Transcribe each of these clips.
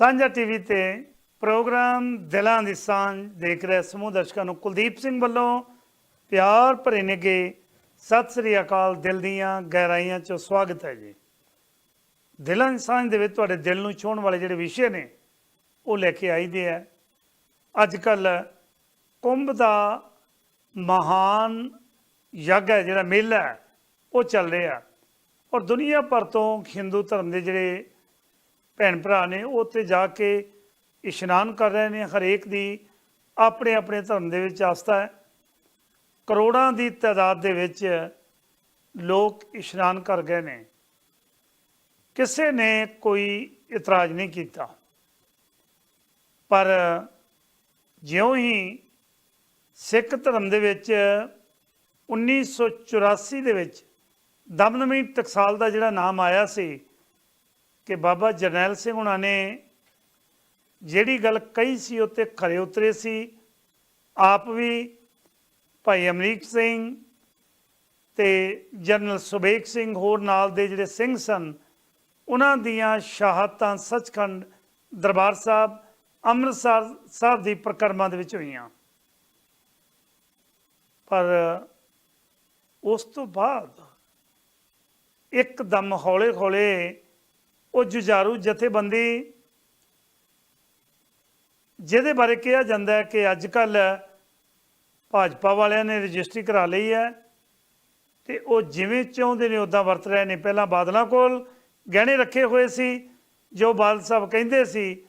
ਸਾਂਝਾ ਟੀਵੀ ਤੇ ਪ੍ਰੋਗਰਾਮ ਦਿਲਾਂ ਦੀ ਸਾਂਝ ਦੇਖ ਰਹੇ ਸਮੂਹ ਦਰਸ਼ਕਾਂ ਨੂੰ ਕੁਲਦੀਪ ਸਿੰਘ ਵੱਲੋਂ ਪਿਆਰ ਭਰੇ ਨਿੱਘੇ ਸਤਿ ਸ੍ਰੀ ਅਕਾਲ ਦਿਲ ਦੀਆਂ ਗਹਿਰਾਈਆਂ ਚੋਂ ਸਵਾਗਤ ਹੈ ਜੀ। ਦਿਲਾਂ ਦੀ ਸਾਂਝ ਦੇ ਵਿੱਚ ਤੁਹਾਡੇ ਦਿਲ ਨੂੰ ਛੂਹਣ ਵਾਲੇ ਜਿਹੜੇ ਵਿਸ਼ੇ ਨੇ, ਉਹ ਲੈ ਕੇ ਆਈਦੇ ਆ। ਅੱਜ ਕੱਲ ਕੁੰਭ ਦਾ ਮਹਾਨ ਯੱਗ ਹੈ, ਜਿਹੜਾ ਮੇਲਾ ਹੈ, ਉਹ ਚੱਲ ਰਿਹਾ। ਔਰ ਦੁਨੀਆ ਭਰ ਤੋਂ ਹਿੰਦੂ ਧਰਮ ਦੇ ਜਿਹੜੇ ਭੈਣ ਭਰਾ ਨੇ, ਉਹ ਉੱਥੇ ਜਾ ਕੇ ਇਸ਼ਨਾਨ ਕਰ ਰਹੇ ਨੇ, ਹਰੇਕ ਦੀ ਆਪਣੇ ਆਪਣੇ ਧਰਮ ਦੇ ਵਿੱਚ ਆਸਥਾ ਹੈ। ਕਰੋੜਾਂ ਦੀ ਤਾਦਾਦ ਦੇ ਵਿੱਚ ਲੋਕ ਇਸ਼ਨਾਨ ਕਰ ਗਏ ਨੇ। ਕਿਸੇ ਨੇ ਕੋਈ ਇਤਰਾਜ਼ ਨਹੀਂ ਕੀਤਾ। ਪਰ ਜਿਉਂ ਹੀ ਸਿੱਖ ਧਰਮ ਦੇ ਵਿੱਚ 1984 ਦੇ ਵਿੱਚ ਦਮਦਮੀ ਟਕਸਾਲ ਦਾ ਜਿਹੜਾ ਨਾਮ ਆਇਆ ਸੀ ਕਿ ਬਾਬਾ ਜਰਨੈਲ ਸਿੰਘ ਹੁਣਾਂ ਨੇ ਜਿਹੜੀ ਗੱਲ ਕਹੀ ਸੀ ਉੱਤੇ ਖਰੇ ਉਤਰੇ ਸੀ। ਆਪ ਵੀ ਭਾਈ ਅਮਰੀਕ ਸਿੰਘ ਤੇ ਜਨਰਲ ਸੁਬੇਕ ਸਿੰਘ ਹੋਰ ਨਾਲ ਦੇ ਜਿਹੜੇ ਸਿੰਘ ਸਨ, ਉਹਨਾਂ ਦੀਆਂ ਸ਼ਹਾਦਤਾਂ ਸੱਚਖੰਡ ਦਰਬਾਰ ਸਾਹਿਬ, ਅੰਮ੍ਰਿਤਸਰ ਸਾਹਿਬ ਦੀ ਪ੍ਰਕਰਮਾਂ ਦੇ ਵਿੱਚ ਹੋਈਆਂ। ਪਰ ਉਸ ਤੋਂ ਬਾਅਦ ਇੱਕਦਮ ਹੌਲੇ-ਹੌਲੇ ਉਹ ਜੁਝਾਰੂ ਜਥੇਬੰਦੀ ਜਿਹਦੇ ਬਾਰੇ ਕਿਹਾ ਜਾਂਦਾ ਹੈ ਕਿ ਅੱਜ ਕੱਲ ਭਾਜਪਾ ਵਾਲਿਆਂ ਨੇ ਰਜਿਸਟਰੀ ਕਰਾ ਲਈ ਹੈ ਤੇ ਉਹ ਜਿਵੇਂ ਚਾਹੁੰਦੇ ਨੇ ਉਦਾਂ ਵਰਤ ਰਹੇ ਨੇ। ਪਹਿਲਾਂ ਬਾਦਲਾਂ ਕੋਲ ਗਹਿਣੇ ਰੱਖੇ ਹੋਏ ਸੀ, ਜੋ ਬਾਦਲ ਸਾਹਿਬ ਕਹਿੰਦੇ ਸੀ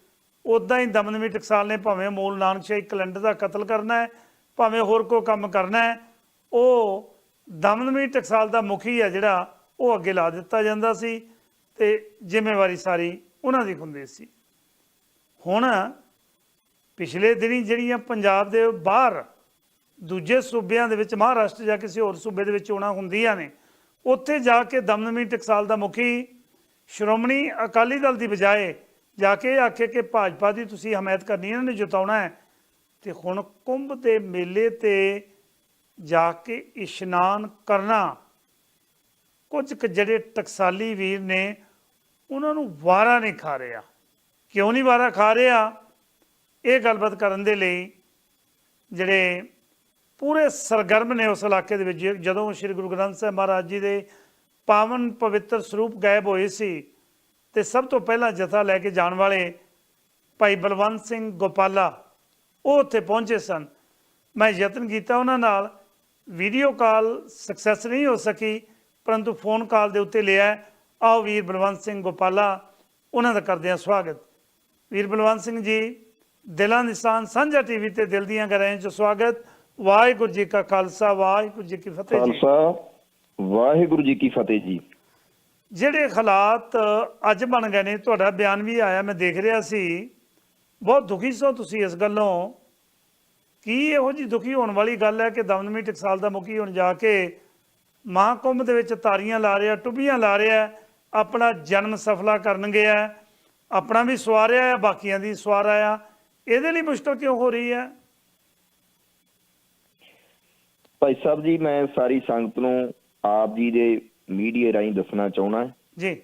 ਉਦਾਂ ਹੀ ਦਮਦਮੀ ਟਕਸਾਲ ਨੇ ਭਾਵੇਂ ਮੂਲ ਨਾਨਕ ਸ਼ਾਹੀ ਕੈਲੰਡਰ ਦਾ ਕਤਲ ਕਰਨਾ ਹੈ, ਭਾਵੇਂ ਹੋਰ ਕੋਈ ਕੰਮ ਕਰਨਾ ਹੈ, ਉਹ ਦਮਨਵੀ ਟਕਸਾਲ ਦਾ ਮੁਖੀ ਹੈ ਜਿਹੜਾ ਉਹ ਅੱਗੇ ਲਾ ਦਿੱਤਾ ਜਾਂਦਾ ਸੀ। ਤੇ ਜ਼ਿੰਮੇਵਾਰੀ ਸਾਰੀ ਉਹਨਾਂ ਦੀ ਹੁੰਦੀ ਸੀ। ਹੁਣ ਪਿਛਲੇ ਦਿਨੀ ਜਿਹੜੀਆਂ ਪੰਜਾਬ ਦੇ ਬਾਹਰ ਦੂਜੇ ਸੂਬਿਆਂ ਦੇ ਵਿੱਚ, ਮਹਾਰਾਸ਼ਟਰ ਜਾਂ ਕਿਸੇ ਹੋਰ ਸੂਬੇ ਦੇ ਵਿੱਚ ਚੋਣਾਂ ਹੁੰਦੀਆਂ ਨੇ, ਉੱਥੇ ਜਾ ਕੇ ਦਮਦਮੀ ਟਕਸਾਲ ਦਾ ਮੁਖੀ ਸ਼੍ਰੋਮਣੀ ਅਕਾਲੀ ਦਲ ਦੀ ਬਜਾਏ ਜਾ ਕੇ ਇਹ ਆਖੇ ਕਿ ਭਾਜਪਾ ਦੀ ਤੁਸੀਂ ਹਮਾਇਤ ਕਰਨੀ ਇਹਨਾਂ ਨੇ ਜਿਤਾਉਣਾ ਹੈ। ਤੇ ਹੁਣ ਕੁੰਭ ਦੇ ਮੇਲੇ ਤੇ ਜਾ ਕੇ ਇਸ਼ਨਾਨ ਕਰਨਾ, ਕੁਝ ਕੁ ਜਿਹੜੇ ਟਕਸਾਲੀ ਵੀਰ ਨੇ ਉਹਨਾਂ ਨੂੰ ਵਾਰਾ ਨਹੀਂ ਖਾ ਰਿਹਾ। ਕਿਉਂ ਨਹੀਂ ਵਾਰਾ ਖਾ ਰਿਹਾ? ਇਹ ਗੱਲਬਾਤ ਕਰਨ ਦੇ ਲਈ ਜਿਹੜੇ ਪੂਰੇ ਸਰਗਰਮ ਨੇ ਉਸ ਇਲਾਕੇ ਦੇ ਵਿੱਚ, ਜਦੋਂ ਸ੍ਰੀ ਗੁਰੂ ਗ੍ਰੰਥ ਸਾਹਿਬ ਮਹਾਰਾਜ ਜੀ ਦੇ ਪਾਵਨ ਪਵਿੱਤਰ ਸਰੂਪ ਗਾਇਬ ਹੋਏ ਸੀ ਤੇ ਸਭ ਤੋਂ ਪਹਿਲਾਂ ਜਥਾ ਲੈ ਕੇ ਜਾਣ ਵਾਲੇ ਭਾਈ ਬਲਵੰਤ ਸਿੰਘ ਗੋਪਾਲਾ, ਉਹ ਉੱਥੇ ਪਹੁੰਚੇ ਸਨ। ਮੈਂ ਯਤਨ ਕੀਤਾ ਉਹਨਾਂ ਨਾਲ ਵੀਡੀਓ ਕਾਲ ਸਕਸੈਸ ਨਹੀਂ ਹੋ ਸਕੀ, ਪਰੰਤੂ ਫੋਨ ਕਾਲ ਦੇ ਉੱਤੇ ਲਿਆ। ਆਓ ਵੀਰ ਬਲਵੰਤ ਸਿੰਘ ਗੋਪਾਲਾ ਉਹਨਾਂ ਦਾ ਕਰਦੇ ਹਾਂ ਸਵਾਗਤ। ਵੀਰ ਬਲਵੰਤ ਸਿੰਘ ਜੀ ਦਿਲਾਂ ਨਿਸ਼ਾਨ ਸਾਂਝਾ ਟੀਵੀ ਤੇ ਦਿਲ ਦੀਆਂ ਗਹਿਰਾਈਆਂ 'ਚ ਸਵਾਗਤ। ਵਾਹਿਗੁਰੂ ਜੀ ਕਾ ਖਾਲਸਾ ਵਾਹਿਗੁਰੂ ਜੀ ਕੀ ਫਤਿਹ ਜੀ। ਖਾਲਸਾ ਵਾਹਿਗੁਰੂ ਜੀ ਕੀ ਫਤਿਹ ਜੀ। ਜਿਹੜੇ ਹਾਲਾਤ ਅੱਜ ਬਣ ਗਏ ਨੇ ਤੁਹਾਡਾ ਬਿਆਨ ਵੀ ਆਇਆ ਮੈਂ ਦੇਖ ਰਿਹਾ ਸੀ। ਬਹੁਤ ਦੁਖੀ ਸੋ ਤੁਸੀਂ ਇਸ ਗੱਲੋਂ। ਕੀ ਇਹੋ ਜੀ ਦੁਖੀ ਹੋਣ ਵਾਲੀ ਗੱਲ ਹੈ ਕਿ ਦਮਦਮੀ ਟਕਸਾਲ ਦਾ ਮੁਖੀ ਹੁਣ ਜਾ ਕੇ ਮਹਾਕੁੰਭ ਦੇ ਵਿੱਚ ਤਾਰੀਆਂ ਲਾ ਰਿਹਾ ਟੁੱਬੀਆਂ ਲਾ ਰਿਹਾ ਆਪਣਾ ਜਨਮ ਸਫਲਾ ਕਰਨ ਗਿਆ ਆਪਣਾ ਵੀ ਸਵਾਰਿਆ ਹੈ ਬਾਕੀਆਂ ਦੀ ਸਵਾਰਿਆ ਇਹਦੇ ਲਈ ਮੁਸ਼ਕਲ ਕਿਉਂ ਹੋ ਰਹੀ ਹੈ ਭਾਈ ਸਾਹਿਬ ਜੀ ਮੈਂ ਸਾਰੀ ਸੰਗਤ ਨੂੰ ਆਪ ਜੀ ਦੇ ਮੀਡੀਆ ਰਾਹੀਂ ਦੱਸਣਾ ਚਾਹਣਾ ਜੀ।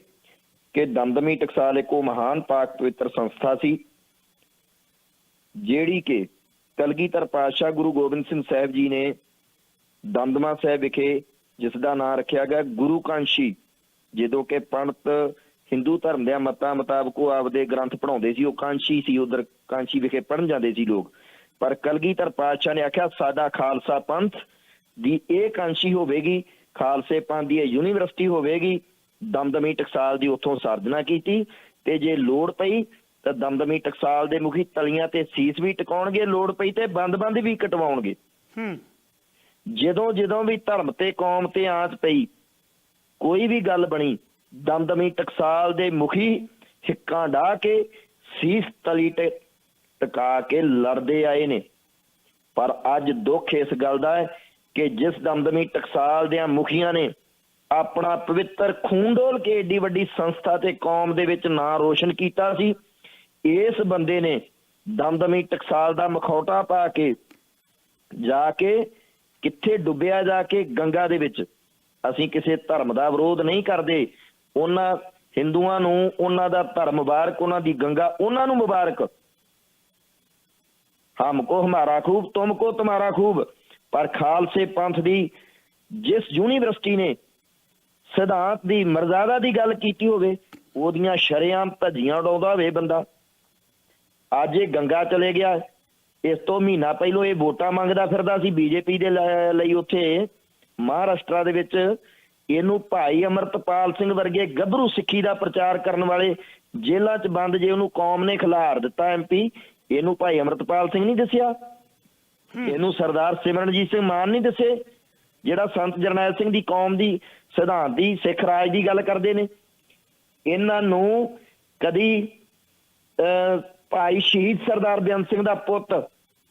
ਕਿ ਦਮਦਮੀ ਟਕਸਾਲ ਇੱਕੋ ਮਹਾਨ ਪਾਕ ਪਵਿੱਤਰ ਸੰਸਥਾ ਸੀ ਜਿਹੜੀ ਕਿ ਕਲਗੀਧਰ ਪਾਤਸ਼ਾਹ ਗੁਰੂ ਗੋਬਿੰਦ ਸਿੰਘ ਸਾਹਿਬ ਜੀ ਨੇ ਦਮਦਮਾ ਸਾਹਿਬ ਵਿਖੇ ਜਿਸ ਦਾ ਨਾਮ ਰੱਖਿਆ ਗਿਆ ਗੁਰੂ ਕਾਂਸ਼ੀ ਜਦੋਂ ਕਿ ਪੰਡਤ ਹਿੰਦੂ ਧਰਮ ਦੇ ਮਤਾਂ ਮੁਤਾਬਕ ਉਹ ਆਪਦੇ ਗ੍ਰੰਥ ਪੜਾਉਂਦੇ ਸੀ ਉਹ ਕਾਂਸ਼ੀ ਸੀ ਉਧਰ ਕਾਂਸ਼ੀ ਵਿਖੇ ਪੜਨ ਜਾਂਦੇ ਸੀ ਲੋਕ। ਪਰ ਕਲਗੀਧਰ ਪਾਤਸ਼ਾਹ ਨੇ ਆਖਿਆ ਸਾਡਾ ਖਾਲਸਾ ਪੰਥ ਦੀ ਇਹ ਕਾਂਸ਼ੀ ਹੋਵੇਗੀ ਖਾਲਸੇ ਪੰਥ ਦੀ ਇਹ ਯੂਨੀਵਰਸਿਟੀ ਹੋਵੇਗੀ ਦਮਦਮੀ ਟਕਸਾਲ ਦੀ ਉੱਥੋਂ ਸਾਰਜਨਾ ਕੀਤੀ ਤੇ ਜੇ ਲੋੜ ਪਈ ਤਾਂ ਦਮਦਮੀ ਟਕਸਾਲ ਦੇ ਮੁਖੀ ਤਲੀਆਂ ਤੇ ਸੀਸ ਵੀ ਟਿਕਾਉਣਗੇ ਲੋੜ ਪਈ ਤੇ ਬੰਦ-ਬੰਦ ਵੀ ਕਟਵਾਉਣਗੇ। ਹੂੰ। ਜਦੋਂ ਜਦੋਂ ਵੀ ਧਰਮ ਤੇ ਕੌਮ ਤੇ ਆਂਚ ਪਈ ਕੋਈ ਵੀ ਗੱਲ ਬਣੀ, ਦਮਦਮੀ ਟਕਸਾਲ ਦੇ ਮੁਖੀ ਹਿੱਕਾਂ ਢਾ ਕੇ ਸੀਸ ਤਲੀ ਤੇ ਟਿਕਾ ਕੇ ਲੜਦੇ ਆਏ ਨੇ। ਪਰ ਅੱਜ ਦੁੱਖ ਇਸ ਗੱਲ ਦਾ ਹੈ ਕਿ ਜਿਸ ਦਮਦਮੀ ਟਕਸਾਲ ਦੇ ਮੁਖੀਆਂ ਨੇ ਆਪਣਾ ਪਵਿੱਤਰ ਖੂਨ ਡੋਲ ਕੇ ਏਡੀ ਵੱਡੀ ਸੰਸਥਾ ਤੇ ਕੌਮ ਦੇ ਵਿੱਚ ਨਾਂ ਰੋਸ਼ਨ ਕੀਤਾ ਸੀ, ਇਸ ਬੰਦੇ ਨੇ ਦਮਦਮੀ ਟਕਸਾਲ ਦਾ ਮਖੌਟਾ ਪਾ ਕੇ ਜਾ ਕੇ ਕਿੱਥੇ ਡੁੱਬਿਆ ਜਾ ਕੇ ਗੰਗਾ ਦੇ ਵਿੱਚ ਅਸੀਂ ਕਿਸੇ ਧਰਮ ਦਾ ਵਿਰੋਧ ਨਹੀਂ ਕਰਦੇ। ਉਹਨਾਂ ਹਿੰਦੂਆਂ ਨੂੰ, ਉਹਨਾਂ ਦਾ ਧਰਮ ਮੁਬਾਰਕ, ਉਹਨਾਂ ਦੀ ਗੰਗਾ, ਉਹਨਾਂ ਨੂੰ ਮੁਬਾਰਕ। ਹਮਕੋ ਹਮਾਰਾ ਖੂਬ ਤੁਮਕੋ ਤੁਮਾਰਾ ਖੂਬ। ਪਰ ਖਾਲਸੇ ਪੰਥ ਦੀ ਜਿਸ ਯੂਨੀਵਰਸਿਟੀ ਨੇ ਸਿਧਾਂਤ ਦੀ, ਮਰਜ਼ਾਦਾ ਦੀ ਗੱਲ ਕੀਤੀ ਹੋਵੇ, ਉਹਦੀਆਂ ਸ਼ਰੇਆਮ ਧੱਜੀਆਂ ਉਡਾਉਂਦਾ ਹੋਵੇ ਬੰਦਾ। ਅੱਜ ਇਹ ਗੰਗਾ ਚਲੇ ਗਿਆ। ਇਸ ਤੋਂ ਮਹੀਨਾ ਪਹਿਲਾਂ ਇਹ ਵੋਟਾਂ ਮੰਗਦਾ ਫਿਰਦਾ ਸੀ। ਬੀਜੇਪੀ ਦੇ ਲ- ਲਈ ਉੱਥੇ ਮਹਾਰਾਸ਼ਟਰ ਦੇ ਵਿੱਚ ਇਹਨੂੰ ਭਾਈ ਅਮਰਤਪਾਲ ਸਿੰਘ ਵਰਗੇ ਗੱਭਰੂ ਸਿੱਖੀ ਦਾ ਪ੍ਰਚਾਰ ਕਰਨ ਵਾਲੇ ਜੇਲ੍ਹਾਂ 'ਚ ਬੰਦ ਜੇ ਉਹਨੂੰ ਕੌਮ ਨੇ ਖਿਲਾਰ ਦਿੱਤਾ ਐਮਪੀ ਇਹਨੂੰ ਭਾਈ ਅਮਰਤਪਾਲ ਸਿੰਘ ਨਹੀਂ ਦੱਸਿਆ। ਇਹਨੂੰ ਸਰਦਾਰ ਸਿਮਰਨਜੀਤ ਸਿੰਘ ਮਾਨ ਨਹੀਂ ਦੱਸੇ ਜਿਹੜਾ ਸੰਤ ਜਰਨੈਲ ਸਿੰਘ ਦੀ ਕੌਮ ਦੀ ਸਿਧਾਂਤ ਦੀ ਸਿੱਖ ਰਾਜ ਦੀ ਗੱਲ ਕਰਦੇ ਨੇ। ਇਹਨਾਂ ਨੂੰ ਕਦੀ ਭਾਈ ਸ਼ਹੀਦ ਸਰਦਾਰ ਬੇਅੰਤ ਸਿੰਘ ਦਾ ਪੁੱਤ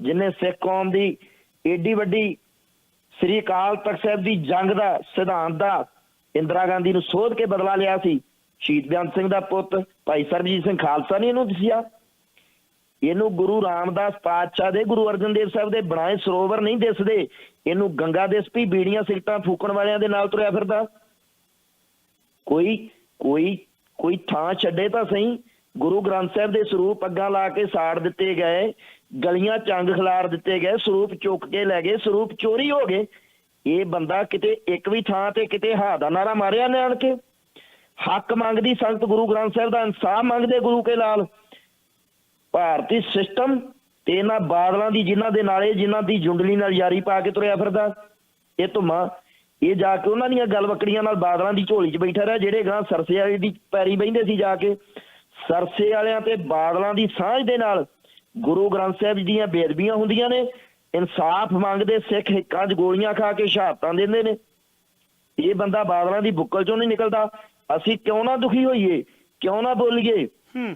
ਜਿਨੇ ਸਿੱਖ ਕੌਮ ਦੀ ਏਡੀ ਵੱਡੀ ਸ੍ਰੀ ਅਕਾਲ ਤਖਤ ਸਾਹਿਬ ਦੀ ਜੰਗ ਦਾ ਸਿਧਾਂਤ ਦਾ ਇੰਦਰਾ ਗਾਂਧੀ ਨੂੰ ਸੋਧ ਕੇ ਬਦਲਾ ਲਿਆ ਸੀ। ਸ਼ਹੀਦ ਬੇਅੰਤ ਸਿੰਘ ਦਾ ਪੁੱਤ ਭਾਈ ਸਰਬਜੀਤ ਸਿੰਘ ਖਾਲਸਾ ਨੇ ਇਹਨੂੰ ਦੱਸਿਆ। ਇਹਨੂੰ ਗੁਰੂ ਰਾਮਦਾਸ ਪਾਤਸ਼ਾਹ ਦੇ ਗੁਰੂ ਅਰਜਨ ਦੇਵ ਸਾਹਿਬ ਦੇ ਬਣਾਏ ਸਰੋਵਰ ਨਹੀਂ ਦਿਸਦੇ। ਇਹਨੂੰ ਗੰਗਾ ਦਿਸਪੀ ਬੀੜੀਆਂ ਸਿਗਟਾਂ ਫੂਕਣ ਵਾਲਿਆਂ ਦੇ ਨਾਲ ਤੁਰਿਆ ਫਿਰਦਾ। ਕੋਈ ਕੋਈ ਕੋਈ ਥਾਂ ਛੱਡੇ ਤਾਂ ਸਹੀ। ਗੁਰੂ ਗ੍ਰੰਥ ਸਾਹਿਬ ਦੇ ਸਰੂਪ ਅੱਗਾ ਲਾ ਕੇ ਸਾੜ ਦਿੱਤੇ ਗਏ। ਗਲੀਆਂ ਚੰਗ ਖਿਲਾਰ ਦਿੱਤੇ ਗਏ, ਸਰੂਪ ਚੁੱਕ ਕੇ ਲੈ ਗਏ, ਸਰੂਪ ਚੋਰੀ ਹੋ ਗਏ। ਇਹ ਬੰਦਾ ਕਿਤੇ ਇੱਕ ਵੀ ਥਾਂ ਤੇ ਕਿਤੇ ਹਾ ਦਾ ਨਾਰਾ ਮਾਰਿਆ ਨੇ ਆਣ ਕੇ। ਹੱਕ ਮੰਗਦੀ ਸੰਗਤ ਗੁਰੂ ਗ੍ਰੰਥ ਸਾਹਿਬ ਦਾ, ਇਨਸਾਫ ਮੰਗਦੇ ਗੁਰੂ ਕੇ ਲਾਲ ਭਾਰਤੀ ਸਿਸਟਮ ਤੇ ਇਹਨਾਂ ਬਾਦਲਾਂ ਦੀ, ਜਿਨ੍ਹਾਂ ਦੇ ਨਾਲੇ, ਜਿਨ੍ਹਾਂ ਦੀ ਜੁੰਡਲੀ ਨਾਲ ਯਾਰੀ ਪਾ ਕੇ ਤੁਰਿਆ ਫਿਰਦਾ, ਇਹ ਧੁਮਾ। ਇਹ ਜਾ ਕੇ ਉਹਨਾਂ ਦੀਆਂ ਗੱਲ ਵਕੜੀਆਂ ਨਾਲ ਬਾਦਲਾਂ ਦੀ ਝੋਲੀ 'ਚ ਬੈਠਾ ਰਿਹਾ, ਜਿਹੜੇ ਗਾਂ ਸਰਸੇ ਵਾਲੀ ਦੀ ਪੈਰੀ ਬਹਿੰਦੇ ਸੀ ਜਾ ਕੇ। ਸਰਸੇ ਵਾਲਿਆਂ ਤੇ ਬਾਦਲਾਂ ਦੀ ਸਾਂਝ ਦੇ ਨਾਲ ਗੁਰੂ ਗ੍ਰੰਥ ਸਾਹਿਬ ਜੀ ਦੀਆਂ ਬੇਦਬੀਆਂ ਹੁੰਦੀਆਂ ਨੇ ਇਨਸਾਫ ਮੰਗਦੇ ਸਿੱਖ ਹਿੱਕਾਂ 'ਚ ਗੋਲੀਆਂ ਖਾ ਕੇ ਸ਼ਹਾਦਤਾਂ ਦਿੰਦੇ ਨੇ। ਇਹ ਬੰਦਾ ਬਾਦਲਾਂ ਦੀ ਬੁੱਕਲ 'ਚੋਂ ਨਹੀਂ ਨਿਕਲਦਾ। ਅਸੀਂ ਕਿਉਂ ਨਾ ਦੁਖੀ ਹੋਈਏ ਕਿਉਂ ਨਾ ਬੋਲੀਏ? ਹੂੰ।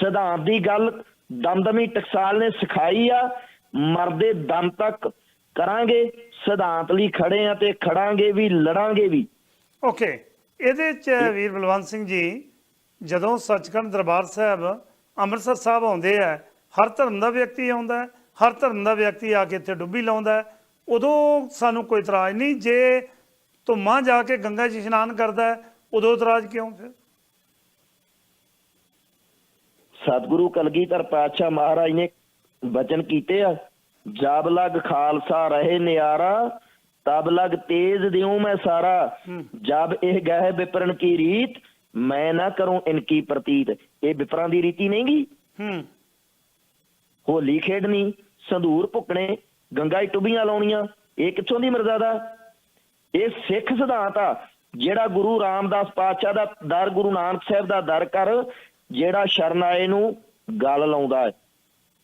ਸਿਧਾਂਤ ਦੀ ਗੱਲ ਦਮਦਮੀ ਟਕਸਾਲ ਨੇ ਸਿਖਾਈ ਆ ਮਰਦੇ ਦਮ ਤੱਕ ਕਰਾਂਗੇ ਸਿਧਾਂਤ ਲਈ ਖੜੇ ਆ ਤੇ ਖੜਾਂਗੇ ਵੀ ਲੜਾਂਗੇ ਵੀ। ਓਕੇ ਇਹਦੇ ਚ ਵੀਰ ਬਲਵੰਤ ਸਿੰਘ ਜੀ ਜਦੋਂ ਸੱਚਖੰਡ ਦਰਬਾਰ ਸਾਹਿਬ ਅੰਮ੍ਰਿਤਸਰ ਸਾਹਿਬ ਆਉਂਦੇ ਆ ਹਰ ਧਰਮ ਦਾ ਵਿਅਕਤੀ ਆਉਂਦਾ ਹੈ, ਹਰ ਧਰਮ ਦਾ ਵਿਅਕਤੀ ਆ ਕੇ ਇੱਥੇ ਡੁੱਬੀ ਲਾਉਂਦਾ। ਉਦੋਂ ਸਾਨੂੰ ਕੋਈ ਇਤਰਾਜ਼ ਨਹੀਂ ਜੇ ਧੁੰਮਾਂ ਜਾ ਕੇ ਗੰਗਾ 'ਚ ਇਸ਼ਨਾਨ ਕਰਦਾ ਉਦੋਂ ਇਤਰਾਜ਼ ਕਿਉਂ ਫਿਰ? ਸਤਿਗੁਰੂ ਕਲਗੀਧਰ ਪਾਤਸ਼ਾਹ ਮਹਾਰਾਜ ਨੇ ਬਚਨ ਕੀਤੇ ਆ ਜਬ ਲਗ ਖਾਲਸਾ ਰਹੇ ਨਿਆਰਾ ਤਬ ਲਗ ਤੇਜ ਦਿਉ ਮੈਂ ਸਾਰਾ। ਜਬ ਇਹ ਗਹਿ ਵਿਪਰਨ ਕੀ ਰੀਤ ਮੈਂ ਨਾ ਕਰੂੰ ਇਨਕੀ ਪ੍ਰਤੀਤ। ਇਹ ਵਿਪਰਾਂ ਦੀ ਰੀਤੀ ਨਹੀਂ ਗੀ ਹੂੰ। ਹੋਲੀ ਖੇਡਣੀ, ਸੰਧੂਰ ਭੁੱਕਣੇ, ਗੰਗਾ 'ਚ ਟੁੱਬੀਆਂ ਲਾਉਣੀਆਂ, ਇਹ ਕਿੱਥੋਂ ਦੀ ਮਰਜ਼ਾਦਾ? ਇਹ ਸਿੱਖ ਸਿਧਾਂਤ ਆ, ਜਿਹੜਾ ਗੁਰੂ ਰਾਮਦਾਸ ਪਾਤਸ਼ਾਹ ਦਾ ਦਰ, ਗੁਰੂ ਨਾਨਕ ਸਾਹਿਬ ਦਾ ਦਰ ਕਰ, ਜਿਹੜਾ ਸ਼ਰਨ ਆਏ ਨੂੰ ਗੱਲ ਲਾਉਂਦਾ ਹੈ।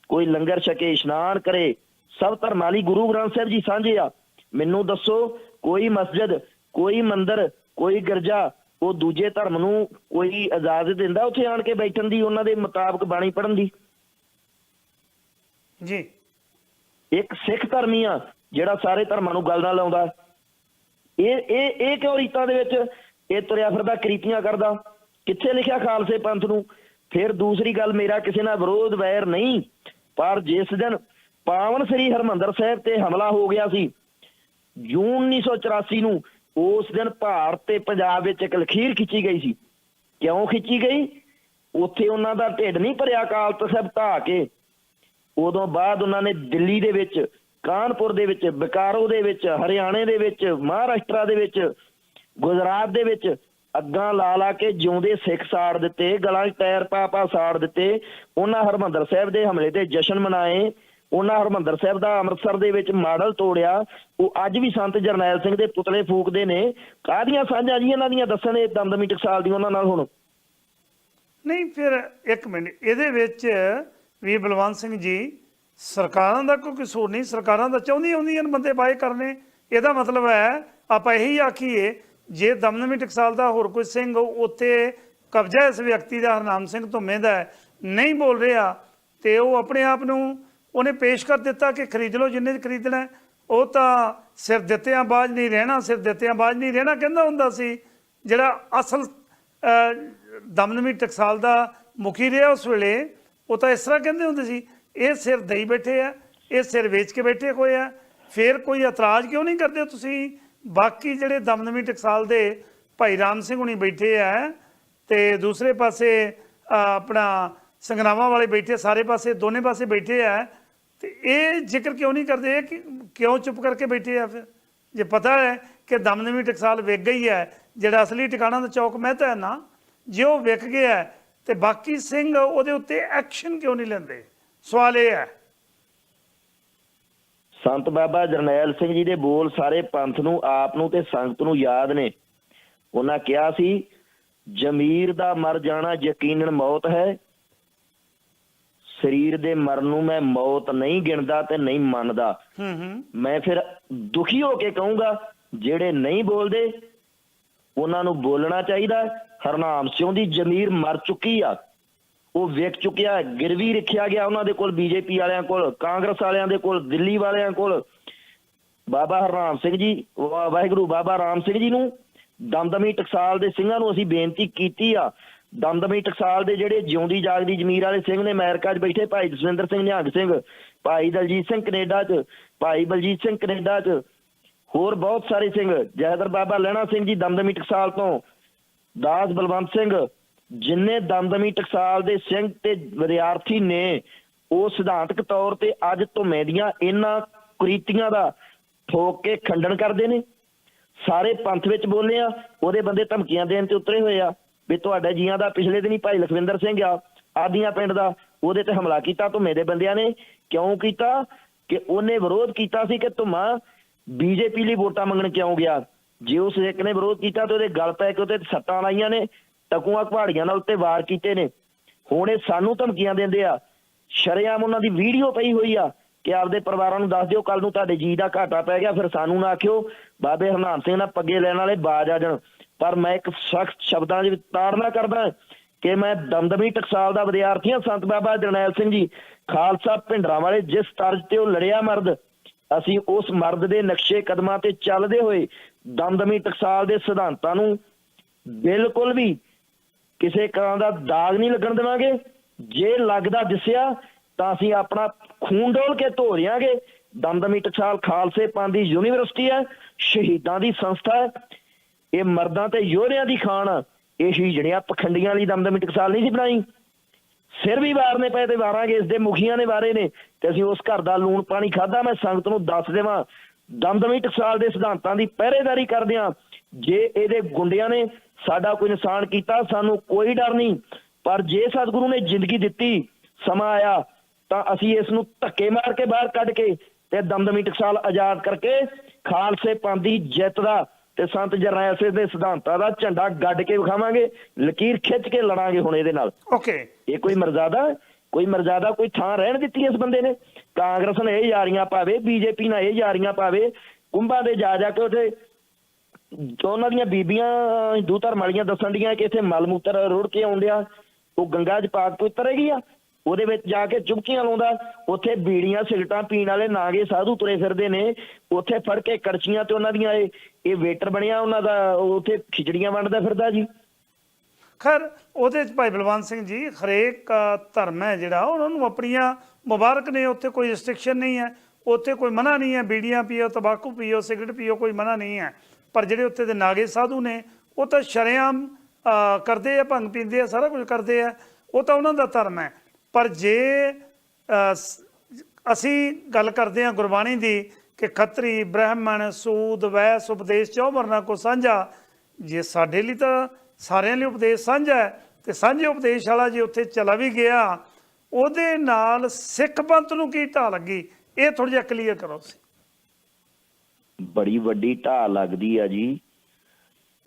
ਕੋਈ ਲੰਗਰ ਛਕੇ, ਇਸ਼ਨਾਨ ਕਰੇ, ਸਭ ਧਰਮਾਂ ਲਈ ਗੁਰੂ ਗ੍ਰੰਥ ਸਾਹਿਬ ਜੀ ਸਾਂਝੇ ਆ। ਮੈਨੂੰ ਦੱਸੋ, ਕੋਈ ਮਸਜਿਦ, ਕੋਈ ਮੰਦਿਰ, ਕੋਈ ਗਿਰਜਾ, ਉਹ ਦੂਜੇ ਧਰਮ ਨੂੰ ਕੋਈ ਇਜਾਜ਼ਤ ਦਿੰਦਾ ਉੱਥੇ ਆਣ ਕੇ ਬੈਠਣ ਦੀ, ਉਹਨਾਂ ਦੇ ਮੁਤਾਬਕ ਬਾਣੀ ਪੜ੍ਹਨ ਦੀ? ਜੀ। ਇੱਕ ਸਿੱਖ ਧਰਮੀ ਆ, ਜਿਹੜਾ ਸਾਰੇ ਧਰਮਾਂ ਨੂੰ ਗੱਲ ਨਾਲ ਲਾਉਂਦਾ। ਇਹ ਇਹ ਇਹ ਕਿਉਂ ਰੀਤਾਂ ਦੇ ਵਿੱਚ ਇਹ ਤੁਰਿਆ ਫਿਰਦਾ, ਕ੍ਰੀਤੀਆਂ ਕਰਦਾ? ਕਿੱਥੇ ਲਿਖਿਆ ਖਾਲਸੇ ਪੰਥ ਨੂੰ? ਫਿਰ ਦੂਸਰੀ ਗੱਲ, ਮੇਰਾ ਕਿਸੇ ਨਾਲ ਵਿਰੋਧ ਵੈਰ ਨਹੀਂ। ਪਰ ਜਿਸ ਦਿਨ ਪਾਵਨ ਸ੍ਰੀ ਹਰਮੰਦਰ ਸਾਹਿਬ ਤੇ ਹਮਲਾ ਹੋ ਗਿਆ ਸੀ, ਜੂਨ 1984 ਨੂੰ, ਉਸ ਦਿਨ ਭਾਰਤ ਤੇ ਪੰਜਾਬ ਵਿੱਚ ਇੱਕ ਲਖੀਰ ਖਿੱਚੀ ਗਈ ਸੀ। ਕਿਉਂ ਖਿੱਚੀ ਗਈ? ਉੱਥੇ ਉਹਨਾਂ ਦਾ ਢਿੱਡ ਨਹੀਂ ਭਰਿਆ, ਅਕਾਲ ਤਖਤ ਸਾਹਿਬ ਢਾਹ ਕੇ। ਉਦੋਂ ਬਾਅਦ ਉਹਨਾਂ ਨੇ ਦਿੱਲੀ ਦੇ ਵਿੱਚ, ਕਾਨਪੁਰ ਦੇ ਵਿੱਚ, ਬਕਾਰੋ ਦੇ ਵਿੱਚ, ਹਰਿਆਣੇ ਦੇ ਵਿੱਚ, ਮਹਾਰਾਸ਼ਟਰ ਦੇ ਵਿੱਚ, ਗੁਜਰਾਤ ਦੇ ਵਿੱਚ ਅੱਗਾਂ ਲਾ ਲਾ ਕੇ ਜਿਉਂਦੇ ਸਿੱਖ ਸਾੜ ਦਿੱਤੇ, ਗਲਾਂ 'ਚ ਟਾਇਰ ਪਾ ਪਾ ਸਾੜ ਦਿੱਤੇ, ਉਹਨਾਂ ਹਰਮੰਦਰ ਸਾਹਿਬ ਦੇ ਹਮਲੇ ਤੇ ਜਸ਼ਨ ਮਨਾਏ, ਉਹਨਾਂ ਹਰਮੰਦਰ ਸਾਹਿਬ ਦਾ ਅੰਮ੍ਰਿਤਸਰ ਦੇ ਵਿੱਚ ਮਾਡਲ ਤੋੜਿਆ, ਉਹ ਅੱਜ ਵੀ ਸੰਤ ਜਰਨੈਲ ਸਿੰਘ ਦੇ ਪੁਤਲੇ ਫੂਕਦੇ ਨੇ। ਕਾਹਦੀਆਂ ਸਾਂਝਾਂ ਜੀ ਇਹਨਾਂ ਦੀਆਂ? ਦੱਸਣ ਇਹ ਦਮਦਮੀ ਟਕਸਾਲ ਦੀ ਉਹਨਾਂ ਨਾਲ ਹੁਣ। ਨਹੀਂ, ਫਿਰ ਇੱਕ ਮਿੰਟ, ਇਹਦੇ ਵਿੱਚ ਵੀ ਬਲਵੰਤ ਸਿੰਘ ਜੀ, ਸਰਕਾਰਾਂ ਦਾ ਕੋਈ ਕਸੂਰ ਨਹੀਂ, ਸਰਕਾਰਾਂ ਦਾ ਚਾਹੁੰਦੀਆਂ ਹੁੰਦੀਆਂ ਨੇ ਬੰਦੇ ਬਾਏ ਕਰਨੇ। ਇਹਦਾ ਮਤਲਬ ਹੈ, ਆਪਾਂ ਇਹੀ ਆਖੀਏ, ਜੇ ਦਮਨਮੀ ਟਕਸਾਲ ਦਾ ਹੋਰ ਕੋਈ ਸਿੰਘ ਉੱਥੇ ਕਬਜ਼ਾ ਇਸ ਵਿਅਕਤੀ ਦਾ ਹਰਨਾਮ ਸਿੰਘ ਧੁੰਮੇ ਦਾ ਨਹੀਂ ਬੋਲ ਰਿਹਾ, ਤੇ ਉਹ ਆਪਣੇ ਆਪ ਨੂੰ ਉਹਨੇ ਪੇਸ਼ ਕਰ ਦਿੱਤਾ ਕਿ ਖਰੀਦ ਲਓ ਜਿੰਨੇ 'ਚ ਖਰੀਦਣਾ ਉਹ ਤਾਂ ਸਿਰ ਦਿੱਤਿਆਂ ਬਾਜ ਨਹੀਂ ਰਹਿਣਾ, ਸਿਰ ਦਿੱਤਿਆਂ ਬਾਜ ਨਹੀਂ ਰਹਿਣਾ ਕਹਿੰਦਾ ਹੁੰਦਾ ਸੀ। ਜਿਹੜਾ ਅਸਲ ਦਮਨਮੀ ਟਕਸਾਲ ਦਾ ਮੁਖੀ ਰਿਹਾ ਉਸ ਵੇਲੇ ਉਹ ਤਾਂ ਇਸ ਤਰ੍ਹਾਂ ਕਹਿੰਦੇ ਹੁੰਦੇ ਸੀ, ਇਹ ਸਿਰ ਦਈ ਬੈਠੇ ਆ, ਇਹ ਸਿਰ ਵੇਚ ਕੇ ਬੈਠੇ ਹੋਏ ਆ, ਫਿਰ ਕੋਈ ਇਤਰਾਜ਼ ਕਿਉਂ ਨਹੀਂ ਕਰਦੇ ਤੁਸੀਂ? ਬਾਕੀ ਜਿਹੜੇ ਦਮਦਮੀ ਟਕਸਾਲ ਦੇ ਭਾਈ ਰਾਮ ਸਿੰਘ ਹੁਣੀ ਬੈਠੇ ਆ ਤੇ ਦੂਸਰੇ ਪਾਸੇ ਆਪਣਾ ਸੰਗਰਾਵਾਂ ਵਾਲੇ ਬੈਠੇ, ਸਾਰੇ ਪਾਸੇ, ਦੋਨੇ ਪਾਸੇ ਬੈਠੇ ਆ, ਤੇ ਇਹ ਜ਼ਿਕਰ ਕਿਉਂ ਨਹੀਂ ਕਰਦੇ? ਕਿ, ਕਿਉਂ ਚੁੱਪ ਕਰਕੇ ਬੈਠੇ ਆ ਫਿਰ? ਜੇ ਪਤਾ ਹੈ ਕਿ ਦਮਦਮੀ ਟਕਸਾਲ ਵਿਕ ਗਈ ਹੈ, ਜਿਹੜਾ ਅਸਲੀ ਟਿਕਾਣਾ ਦਾ ਚੌਕ ਮਹਿਤਾ ਹੈ ਨਾ, ਜੇ ਉਹ ਵਿਕ ਗਿਆ ਤੇ ਬਾਕੀ ਸਿੰਘ ਉਹਦੇ ਉੱਤੇ ਐਕਸ਼ਨ ਕਿਉਂ ਨਹੀਂ ਲੈਂਦੇ? ਸਵਾਲ ਇਹ ਹੈ। ਸੰਤ ਬਾਬਾ ਜਰਨੈਲ ਸਿੰਘ ਜੀ ਦੇ ਬੋਲ ਸਾਰੇ ਪੰਥ ਨੂੰ ਆਪ ਨੂੰ ਤੇ ਸੰਗਤ ਨੂੰ ਯਾਦ ਨੇ। ਉਹਨਾਂ ਕਿਹਾ ਸੀ ਜ਼ਮੀਰ ਦਾ ਮਰ ਜਾਣਾ ਯਕੀਨਨ ਮੌਤ ਹੈ। ਸਰੀਰ ਦੇ ਮਰਨ ਨੂੰ ਮੈਂ ਮੌਤ ਨਹੀਂ ਗਿਣਦਾ ਤੇ ਨਹੀਂ ਮੰਨਦਾ। ਹੂੰ ਹੂੰ। ਮੈਂ ਫਿਰ ਦੁਖੀ ਹੋ ਕੇ ਕਹੂੰਗਾ ਜਿਹੜੇ ਨਹੀਂ ਬੋਲਦੇ ਉਹਨਾਂ ਨੂੰ ਬੋਲਣਾ ਚਾਹੀਦਾ ਹਰਨਾਮ ਸਿੰਘ ਦੀ ਜ਼ਮੀਰ ਮਰ ਚੁੱਕੀ ਆ। ਉਹ ਵੇਖ ਚੁੱਕਿਆ, ਗਿਰਵੀ ਰੱਖਿਆ ਗਿਆ ਉਹਨਾਂ ਦੇ ਕੋਲ, ਬੀਜੇਪੀ ਵਾਲਿਆਂ ਕੋਲ, ਕਾਂਗਰਸ ਵਾਲਿਆਂ ਦੇ ਕੋਲ, ਦਿੱਲੀ ਵਾਲਿਆਂ ਕੋਲ। ਬਾਬਾ ਹਰਨਾਮ ਸਿੰਘ ਜੀ ਵਾਹਿਗੁਰੂ ਬਾਬਾ ਰਾਮ ਸਿੰਘ ਜੀ ਨੂੰ ਦਮਦਮੀ ਟਕਸਾਲ ਦੇ ਸਿੰਘਾਂ ਨੂੰ ਅਸੀਂ ਬੇਨਤੀ ਕੀਤੀ ਆ। ਦਮਦਮੀ ਟਕਸਾਲ ਦੇ ਜਿਹੜੇ ਜਿਉਂਦੀ ਜਾਗਦੀ ਜ਼ਮੀਰ ਵਾਲੇ ਸਿੰਘ ਨੇ ਅਮਰੀਕਾ 'ਚ ਬੈਠੇ, ਭਾਈ ਜਸਵਿੰਦਰ ਸਿੰਘ, ਨਿਹੰਗ ਸਿੰਘ, ਭਾਈ ਦਲਜੀਤ ਸਿੰਘ ਕੈਨੇਡਾ 'ਚ, ਭਾਈ ਬਲਜੀਤ ਸਿੰਘ ਕੈਨੇਡਾ 'ਚ, ਹੋਰ ਬਹੁਤ ਸਾਰੇ ਸਿੰਘ, ਜੈਦਰ ਬਾਬਾ ਲਹਿਣਾ ਸਿੰਘ ਜੀ ਦਮਦਮੀ ਟਕਸਾਲ ਤੋਂ ਦਾਸ ਬਲਵੰਤ ਸਿੰਘ, ਜਿੰਨੇ ਦਮਦਮੀ ਟਕਸਾਲ ਦੇ ਸਿੰਘ ਤੇ ਵਿਦਿਆਰਥੀ ਨੇ, ਉਹ ਸਿਧਾਂਤਕ ਤੌਰ ਤੇ ਅੱਜ ਧੁਮੇ ਦੀਆਂ ਇਹਨਾਂ ਕੁਰੀਤੀਆਂ ਦਾ ਠੋਕ ਕੇ ਖੰਡਨ ਕਰਦੇ ਨੇ। ਸਾਰੇ ਪੰਥ ਵਿੱਚ ਬੋਲੇ ਆ, ਉਹਦੇ ਬੰਦੇ ਧਮਕੀਆਂ ਦੇਣ ਤੇ ਉਤਰੇ ਹੋਏ ਆ, ਵੀ ਤੁਹਾਡਾ ਜੀਆਂ ਦਾ ਪਿਛਲੇ ਦਿਨੀ ਭਾਈ ਲਖਵਿੰਦਰ ਸਿੰਘ ਆ, ਆਦੀਆਂ ਪਿੰਡ ਦਾ, ਉਹਦੇ ਤੇ ਹਮਲਾ ਕੀਤਾ, ਧੁਮੇ ਦੇ ਬੰਦਿਆਂ ਨੇ। ਕਿਉਂ ਕੀਤਾ? ਕਿ ਉਹਨੇ ਵਿਰੋਧ ਕੀਤਾ ਸੀ ਕਿ ਧੁਮਾ ਬੀਜੇਪੀ ਲਈ ਵੋਟਾਂ ਮੰਗਣ ਕਿਉਂ ਗਿਆ? ਜੇ ਉਸ ਇੱਕ ਨੇ ਵਿਰੋਧ ਕੀਤਾ ਤੇ ਉਹਦੇ ਗਲ ਪੈ ਕੇ ਉਹਦੇ ਸੱਟਾਂ ਲਾਈਆਂ ਨੇ, ਟਕੂਆਂ ਪਹਾੜੀਆਂ ਨਾਲ ਉੱਤੇ ਵਾਰ ਕੀਤੇ ਨੇ। ਹੁਣ ਇਹ ਸਾਨੂੰ ਧਮਕੀਆਂ ਦਿੰਦੇ ਆ। ਸ਼ਰੇਆਮ ਉਹਨਾਂ ਦੀ ਵੀਡੀਓ ਪਈ ਹੋਈ ਆ ਕਿ ਆਪਦੇ ਪਰਿਵਾਰਾਂ ਨੂੰ ਦੱਸ ਦਿਓ ਕੱਲ ਨੂੰ ਤੁਹਾਡੇ ਜੀ ਦਾ ਘਾਟਾ ਪੈ ਗਿਆ, ਫਿਰ ਸਾਨੂੰ ਨਾ ਆਖਿਓ, ਬਾਬੇ ਹਰਨਾਮ ਸਿੰਘ ਨਾਲ ਪੱਗੇ ਲੈਣ ਵਾਲੇ ਬਾਜ ਆ ਜਾਣ। ਪਰ ਮੈਂ ਇੱਕ ਸਖਤ ਸ਼ਬਦਾਂ ਦੇ ਵਿੱਚ ਤਾੜਨਾ ਕਰਦਾ ਕਿ ਮੈਂ ਦਮਦਮੀ ਟਕਸਾਲ ਦਾ ਵਿਦਿਆਰਥੀ ਹਾਂ ਸੰਤ ਬਾਬਾ ਜਰਨੈਲ ਸਿੰਘ ਜੀ, ਖਾਲਸਾ ਭਿੰਡਰਾਂ ਵਾਲੇ ਜਿਸ ਤਰਜ਼ ਤੇ ਉਹ ਲੜਿਆ ਮਰਦ, ਅਸੀਂ ਉਸ ਮਰਦ ਦੇ ਨਕਸ਼ੇ ਕਦਮਾਂ ਤੇ ਚੱਲਦੇ ਹੋਏ ਦਮਦਮੀ ਟਕਸਾਲ ਦੇ ਸਿਧਾਂਤਾਂ ਨੂੰ ਬਿਲਕੁਲ ਵੀ ਕਿਸੇ ਤਰ੍ਹਾਂ ਦਾ ਦਾਗ ਨਹੀਂ ਲੱਗਣ ਦੇਵਾਂਗੇ। ਜੇ ਲੱਗਦਾ ਦਿਸਿਆ, ਤਾਂ ਅਸੀਂ ਆਪਣਾ ਖੂਨ ਡੋਲ ਕੇ ਧੋ ਰਿਆਂਗੇ ਦਮਦਮੀ ਟਕਸਾਲ ਖਾਲਸੇ ਪੰਥ ਦੀ ਯੂਨੀਵਰਸਿਟੀ ਹੈ, ਸ਼ਹੀਦਾਂ ਦੀ ਸੰਸਥਾ ਹੈ। ਇਹ ਮਰਦਾਂ ਤੇ ਯੋਧਿਆਂ ਦੀ ਖਾਨ ਆ। ਇਹ ਜਿਹੜੀਆਂ ਪਖੰਡੀਆਂ ਲਈ ਦਮਦਮੀ ਟਕਸਾਲ ਨਹੀਂ ਸੀ ਬਣਾਈ। ਸਿਰ ਵੀ ਵਾਰਨੇ ਪਏ ਤੇ ਵਾਰਾਂਗੇ, ਇਸ ਦੇ ਮੁਖੀਆਂ ਨੇ ਵਾਰੇ ਨੇ। ਤੇ ਅਸੀਂ ਉਸ ਘਰ ਦਾ ਲੂਣ ਪਾਣੀ ਖਾਦਾ ਮੈਂ ਸੰਗਤ ਨੂੰ ਦੱਸ ਦੇਵਾਂ। ਦਮਦਮੀ ਟਕਸਾਲ ਦੇ ਸਿਧਾਂਤਾਂ ਦੀ ਪਹਿਰੇਦਾਰੀ ਕਰਦੇ ਆ ਜੇ ਇਹਦੇ ਗੁੰਡਿਆਂ ਨੇ ਸਾਡਾ ਕੋਈ ਨੁਕਸਾਨ ਕੀਤਾ ਸਾਨੂੰ ਕੋਈ ਡਰ ਨਹੀਂ। ਪਰ ਜੇ ਸਤਿਗੁਰੂ ਨੇ ਜ਼ਿੰਦਗੀ ਦਿੱਤੀ ਸਮਾਂ ਆਇਆ ਤਾਂ ਅਸੀਂ ਇਸ ਨੂੰ ਧੱਕੇ ਮਾਰ ਕੇ ਬਾਹਰ ਕੱਢ ਕੇ ਤੇ ਦਮਦਮੀ ਟਕਸਾਲ ਆਜ਼ਾਦ ਕਰਕੇ ਖਾਲਸੇ ਪੰਥ ਦੀ ਜਿੱਤ ਦਾ ਤੇ ਸੰਤ ਜਰਨੈਲ ਸਿੰਘ ਦੇ ਸਿਧਾਂਤਾਂ ਦਾ ਝੰਡਾ ਗੱਡ ਕੇ ਵਿਖਾਵਾਂਗੇ ਲਕੀਰ ਖਿੱਚ ਕੇ ਲੜਾਂਗੇ ਹੁਣ ਇਹਦੇ ਨਾਲ। ਓਕੇ ਇਹ ਕੋਈ ਮਰਜ਼ਾਦਾ ਕੋਈ ਮਰਜ਼ਾਦਾ ਕੋਈ ਥਾਂ ਰਹਿਣ ਦਿੱਤੀ ਇਸ ਬੰਦੇ ਨੇ। ਕਾਂਗਰਸ ਨੇ ਇਹ ਯਾਰੀਆਂ ਪਾਵੇ, ਬੀਜੇਪੀ ਨਾਲ ਇਹ ਯਾਰੀਆਂ ਪਾਵੇ, ਕੁੰਭਾਂ ਦੇ ਜਾ ਜਾ ਕੇ ਉਥੇ ਉਹਨਾਂ ਦੀਆਂ ਬੀਬੀਆਂ, ਹਿੰਦੂ ਧਰਮ ਵਾਲੀਆਂ ਦੱਸਣ ਡੀਆਂ ਕਿ ਇੱਥੇ ਮਲ ਮੂਤਰ ਰੁੜ ਕੇ ਆਉਂਦਿਆ ਉਹ ਗੰਗਾ 'ਚ ਪਾਕ ਪਵਿੱਤਰ ਹੈਗੀ ਆ, ਉਹਦੇ ਵਿੱਚ ਜਾ ਕੇ ਚੁਬਕੀਆਂ ਲਾਉਂਦਾ, ਉੱਥੇ ਬੀੜੀਆਂ, ਸਿਗਰਟਾਂ ਪੀਣ ਵਾਲੇ ਨਾਗੇ ਸਾਧੂ ਤੁਰੇ ਫਿਰਦੇ ਨੇ, ਉੱਥੇ ਫੜ ਕੇ ਕੜਛੀਆਂ ਤੇ ਉਹਨਾਂ ਦੀਆਂ ਇਹ ਇਹ ਵੇਟਰ ਬਣਿਆ ਉਹਨਾਂ ਦਾ ਉੱਥੇ ਖਿਚੜੀਆਂ ਵੰਡਦਾ ਫਿਰਦਾ ਜੀ। ਖੈਰ, ਉਹਦੇ ਚ ਭਾਈ ਬਲਵੰਤ ਸਿੰਘ ਜੀ, ਹਰੇਕ ਧਰਮ ਹੈ ਜਿਹੜਾ, ਉਹਨਾਂ ਨੂੰ ਆਪਣੀਆਂ ਮੁਬਾਰਕ ਨੇ, ਉੱਥੇ ਕੋਈ ਰਿਸਟ੍ਰਿਕਸ਼ਨ ਨਹੀਂ ਹੈ, ਉੱਥੇ ਕੋਈ ਮਨਾ ਨਹੀਂ ਹੈ, ਬੀੜੀਆਂ ਪੀਓ, ਤੰਬਾਕੂ ਪੀਓ, ਸਿਗਰਟ ਪੀਓ, ਕੋਈ ਮਨਾ ਨਹੀਂ ਹੈ। ਪਰ ਜਿਹੜੇ ਉੱਥੇ ਦੇ ਨਾਗੇ ਸਾਧੂ ਨੇ, ਉਹ ਤਾਂ ਸ਼ਰੇਆਮ ਕਰਦੇ ਆ, ਭੰਗ ਪੀਂਦੇ ਆ, ਸਾਰਾ ਕੁਝ ਕਰਦੇ ਆ, ਉਹ ਤਾਂ ਉਹਨਾਂ ਦਾ ਧਰਮ ਹੈ। ਪਰ ਜੇ ਅਸੀਂ ਗੱਲ ਕਰਦੇ ਹਾਂ ਗੁਰਬਾਣੀ ਦੀ ਕਿ ਖੱਤਰੀ, ਬ੍ਰਾਹਮਣ, ਸੂਦ, ਵੈਸ ਉਪਦੇਸ਼ ਚੌ ਵਰਨਾ ਕੋ ਸਾਂਝਾ, ਜੇ ਸਾਡੇ ਲਈ ਤਾਂ ਸਾਰਿਆਂ ਲਈ ਉਪਦੇਸ਼ ਸਾਂਝਾ ਹੈ, ਤੇ ਸਾਂਝੇ ਉਪਦੇਸ਼ ਵਾਲਾ ਜੇ ਉੱਥੇ ਚਲਾ ਵੀ ਗਿਆ ਉਹਦੇ ਨਾਲ ਸਿੱਖ ਪੰਥ ਨੂੰ ਕੀ ਢਾਹ ਲੱਗੀ? ਇਹ ਥੋੜਾ ਜਿਹਾ ਕਲੀਅਰ ਕਰੋ ਤੁਸੀਂ। ਬੜੀ ਵੱਡੀ ਢਾਹ ਲੱਗਦੀ ਆ ਜੀ।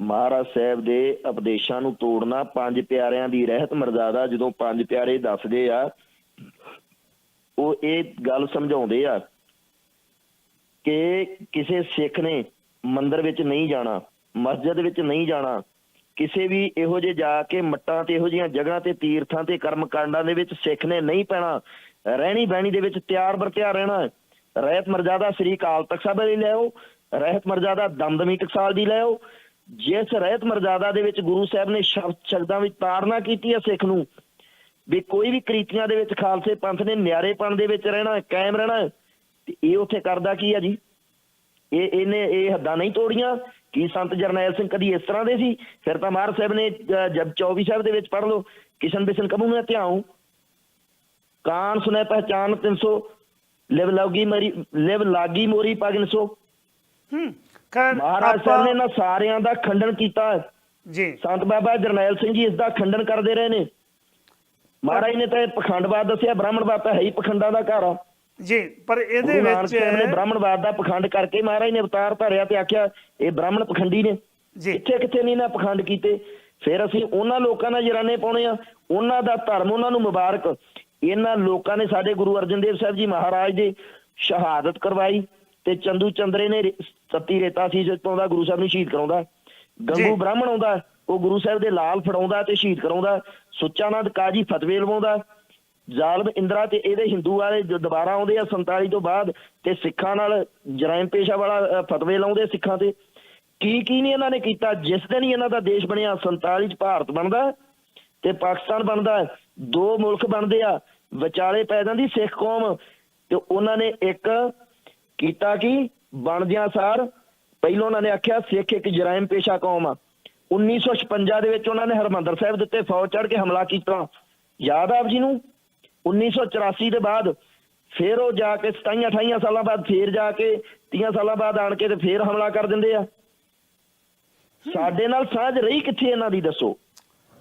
ਮਹਾਰਾਜ ਸਾਹਿਬ ਦੇ ਉਪਦੇਸ਼ਾਂ ਨੂੰ ਤੋੜਨਾ ਪੰਜ ਪਿਆਰਿਆਂ ਦੀ ਰਹਿਤ ਮਰਜ਼ਾਦਾ ਜਦੋਂ ਪੰਜ ਪਿਆਰੇ ਦੱਸਦੇ ਆ, ਉਹ ਇਹ ਗੱਲ ਸਮਝਾਉਂਦੇ ਆ ਕਿ ਕਿਸੇ ਸਿੱਖ ਨੇ ਮੰਦਿਰ ਵਿੱਚ ਨਹੀਂ ਜਾਣਾ, ਮਸਜਿਦ ਵਿੱਚ ਨਹੀਂ ਜਾਣਾ ਕਿਸੇ ਵੀ ਇਹੋ ਜਿਹੇ ਜਾ ਕੇ ਮੱਟਾਂ ਤੇ ਇਹੋ ਜਿਹੀਆਂ ਜਗ੍ਹਾ ਤੇ ਤੀਰਥਾਂ ਤੇ ਕਰਮ ਕਾਂਡਾਂ ਦੇ ਵਿੱਚ ਸਿੱਖ ਨੇ ਨਹੀਂ ਪੈਣਾ, ਰਹਿਣੀ ਬਹਿਣੀ ਦੇ ਵਿੱਚ ਤਿਆਰ ਬਰਤਿਆਰ ਰਹਿਣਾ ਰਹਿਤ ਮਰਜ਼ਾਦਾ ਸ੍ਰੀ ਅਕਾਲ ਤਖਤ ਸਾਹਿਬ ਦੀ ਲਿਆਓ ਰਹਿਤ ਮਰਜ਼ਾਦਾ ਦਮਦਮੀ ਟਕਸਾਲ ਦੀ ਲਿਆਓ ਜਿਸ ਰਹਿਤ ਮਰਜ਼ਾਦਾ ਦੇ ਵਿੱਚ ਗੁਰੂ ਸਾਹਿਬ ਨੇ ਸ਼ਬਦ ਸ਼ਬਦਾਂ ਵਿੱਚ ਤਾਰਨਾ ਕੀਤੀ ਹੈ ਸਿੱਖ ਨੂੰ, ਵੀ ਕੋਈ ਵੀ ਕ੍ਰਿਤੀਆਂ ਦੇ ਵਿੱਚ ਖਾਲਸੇ ਪੰਥ ਨੇ ਨਿਆਰੇਪਣ ਦੇ ਵਿੱਚ ਰਹਿਣਾ ਕਾਇਮ ਰਹਿਣਾ ਤੇ ਇਹ ਉੱਥੇ ਕਰਦਾ ਕੀ ਆ ਜੀ? ਇਹ ਇਹਨੇ ਇਹ ਹੱਦਾਂ ਨਹੀਂ ਤੋੜੀਆਂ। ਕੀ ਸੰਤ ਜਰਨੈਲ ਸਿੰਘ ਕਦੀ ਇਸ ਤਰ੍ਹਾਂ ਦੇ ਸੀ? ਫਿਰ ਤਾਂ ਮਾਰ ਸਾਹਿਬ ਨੇ ਜਬ 24 ਸਾਹਿਬ ਦੇ ਵਿੱਚ ਪੜ੍ਹ ਲਓ। ਕਿਸ਼ਨ ਬਿਸ਼ਨ ਕਬੂ ਮੈਂ ਧਿਆਉ। ਕਾਨ ਸੁਨੇ ਪਹਿਚਾਨ 300 ਲਿਵ ਲਾਗੀ ਮਰੀ ਲਿਵ ਲਾਗੀ ਮੋਰੀ ਪਗਨ ਸੋ। ਹੂੰ ਮਹਾਰਾਜ ਸਾਹਿਬ ਨੇ ਇਹਨਾਂ ਸਾਰਿਆਂ ਦਾ ਖੰਡਨ ਕੀਤਾ। ਜੀ। ਸੰਤ ਬਾਬਾ ਜਰਨੈਲ ਸਿੰਘ ਜੀ ਇਸ ਦਾ ਖੰਡਨ ਕਰਦੇ ਰਹੇ ਨੇ। ਮਹਾਰਾਜ ਨੇ ਤਾਂ ਇਹ ਪਖੰਡਵਾਦ ਦੱਸਿਆ ਬ੍ਰਾਹਮਣਵਾਦ ਤਾਂ ਹੈ ਹੀ ਪਖੰਡਾਂ ਦਾ ਘਰ ਆ। ਜੀ ਪਰ ਇਹਦੇ ਵਿੱਚ ਬ੍ਰਾਹਮਣਵਾਦ ਦਾ ਪਖੰਡ ਕਰਕੇ ਮਹਾਰਾਜ ਨੇ ਅਵਤਾਰ ਧਾਰਿਆ ਤੇ ਆਖਿਆ ਇਹ ਬ੍ਰਾਹਮਣ ਪਖੰਡੀ ਨੇ। ਜੀ। ਕਿੱਥੇ ਕਿੱਥੇ ਨਹੀਂ ਨਾ ਪਖੰਡ ਕੀਤੇ। ਫਿਰ ਅਸੀਂ ਉਹਨਾਂ ਲੋਕਾਂ ਨਾਲ ਜਰਾਨੇ ਪਾਉਣੇ ਆ। ਉਹਨਾਂ ਦਾ ਧਰਮ ਉਹਨਾਂ ਨੂੰ ਮੁਬਾਰਕ। ਇਹਨਾਂ ਲੋਕਾਂ ਨੇ ਸਾਡੇ ਗੁਰੂ ਅਰਜਨ ਦੇਵ ਸਾਹਿਬ ਜੀ ਮਹਾਰਾਜ ਦੇ ਸ਼ਹਾਦਤ ਕਰਵਾਈ ਤੇ ਚੰਦੂ ਚੰਦਰੇ ਨੇ ਸੱਤੀ ਰੇਤਾ ਸੀ ਜਿਸ ਤੋਂ ਦਾ ਗੁਰੂ ਸਾਹਿਬ ਨੂੰ ਸ਼ਹੀਦ ਕਰਾਉਂਦਾ। ਗੰਗੂ ਬ੍ਰਾਹਮਣ ਆਉਂਦਾ ਉਹ ਗੁਰੂ ਸਾਹਿਬ ਦੇ ਲਾਲ ਫੜਾਉਂਦਾ ਤੇ ਸ਼ਹੀਦ ਕਰਾਉਂਦਾ। ਸੁੱਚਾਨੰਦ ਕਾਜੀ ਫਤਵੇ ਲਵਾਉਂਦਾ। ਜ਼ਾਲਮ ਇੰਦਰਾ ਤੇ ਇਹਦੇ ਹਿੰਦੂ ਵਾਲੇ ਜੋ ਦੁਬਾਰਾ ਆਉਂਦੇ ਆ 47 ਤੋਂ ਬਾਅਦ ਤੇ ਸਿੱਖਾਂ ਨਾਲ ਜਰਾਇਮ ਪੇਸ਼ਾ ਵਾਲਾ ਫਤਵੇ ਲਾਉਂਦੇ ਸਿੱਖਾਂ ਤੇ, ਕੀ ਕੀ ਨਹੀਂ ਇਹਨਾਂ ਨੇ ਕੀਤਾ? ਜਿਸ ਦਿਨ ਹੀ ਇਹਨਾਂ ਦਾ ਦੇਸ਼ ਬਣਿਆ 47 ਚ ਭਾਰਤ ਬਣਦਾ, ਤੇ ਪਾਕਿਸਤਾਨ ਬਣਦਾ, ਦੋ ਮੁਲਕ ਬਣਦੇ ਆ, ਵਿਚਾਲੇ ਪੈ ਜਾਂਦੀ ਸਿੱਖ ਕੌਮ, ਤੇ ਉਹਨਾਂ ਨੇ ਇੱਕ ਕੀਤਾ ਕਿ? ਬਣਦਿਆਂ ਸਾਰ, ਪਹਿਲਾਂ ਉਹਨਾਂ ਨੇ ਆਖਿਆ ਸਿੱਖ ਇੱਕ ਜਰਾਇਮ ਪੇਸ਼ਾ ਕੌਮ ਆ। 1956 ਦੇ ਵਿੱਚ ਉਹਨਾਂ ਨੇ ਹਰਮੰਦਰ ਸਾਹਿਬ ਦੇ ਉੱਤੇ ਫੌਜ ਚੜ੍ਹ ਕੇ ਹਮਲਾ ਕੀਤਾ। ਯਾਦ ਆ ਆਪ ਜੀ ਨੂੰ? 1984 ਦੇ ਬਾਅਦ ਫਿਰ ਉਹ ਜਾ ਕੇ 27 28 ਸਾਲਾਂ ਬਾਅਦ ਫਿਰ ਜਾ ਕੇ 30 ਸਾਲਾਂ ਬਾਅਦ ਆਣ ਕੇ ਤੇ ਫੇਰ ਹਮਲਾ ਕਰ ਦਿੰਦੇ ਆ। ਸਾਡੇ ਨਾਲ ਸਾਂਝ ਰਹੀ ਕਿੱਥੇ ਇਹਨਾਂ ਦੀ ਦੱਸੋ?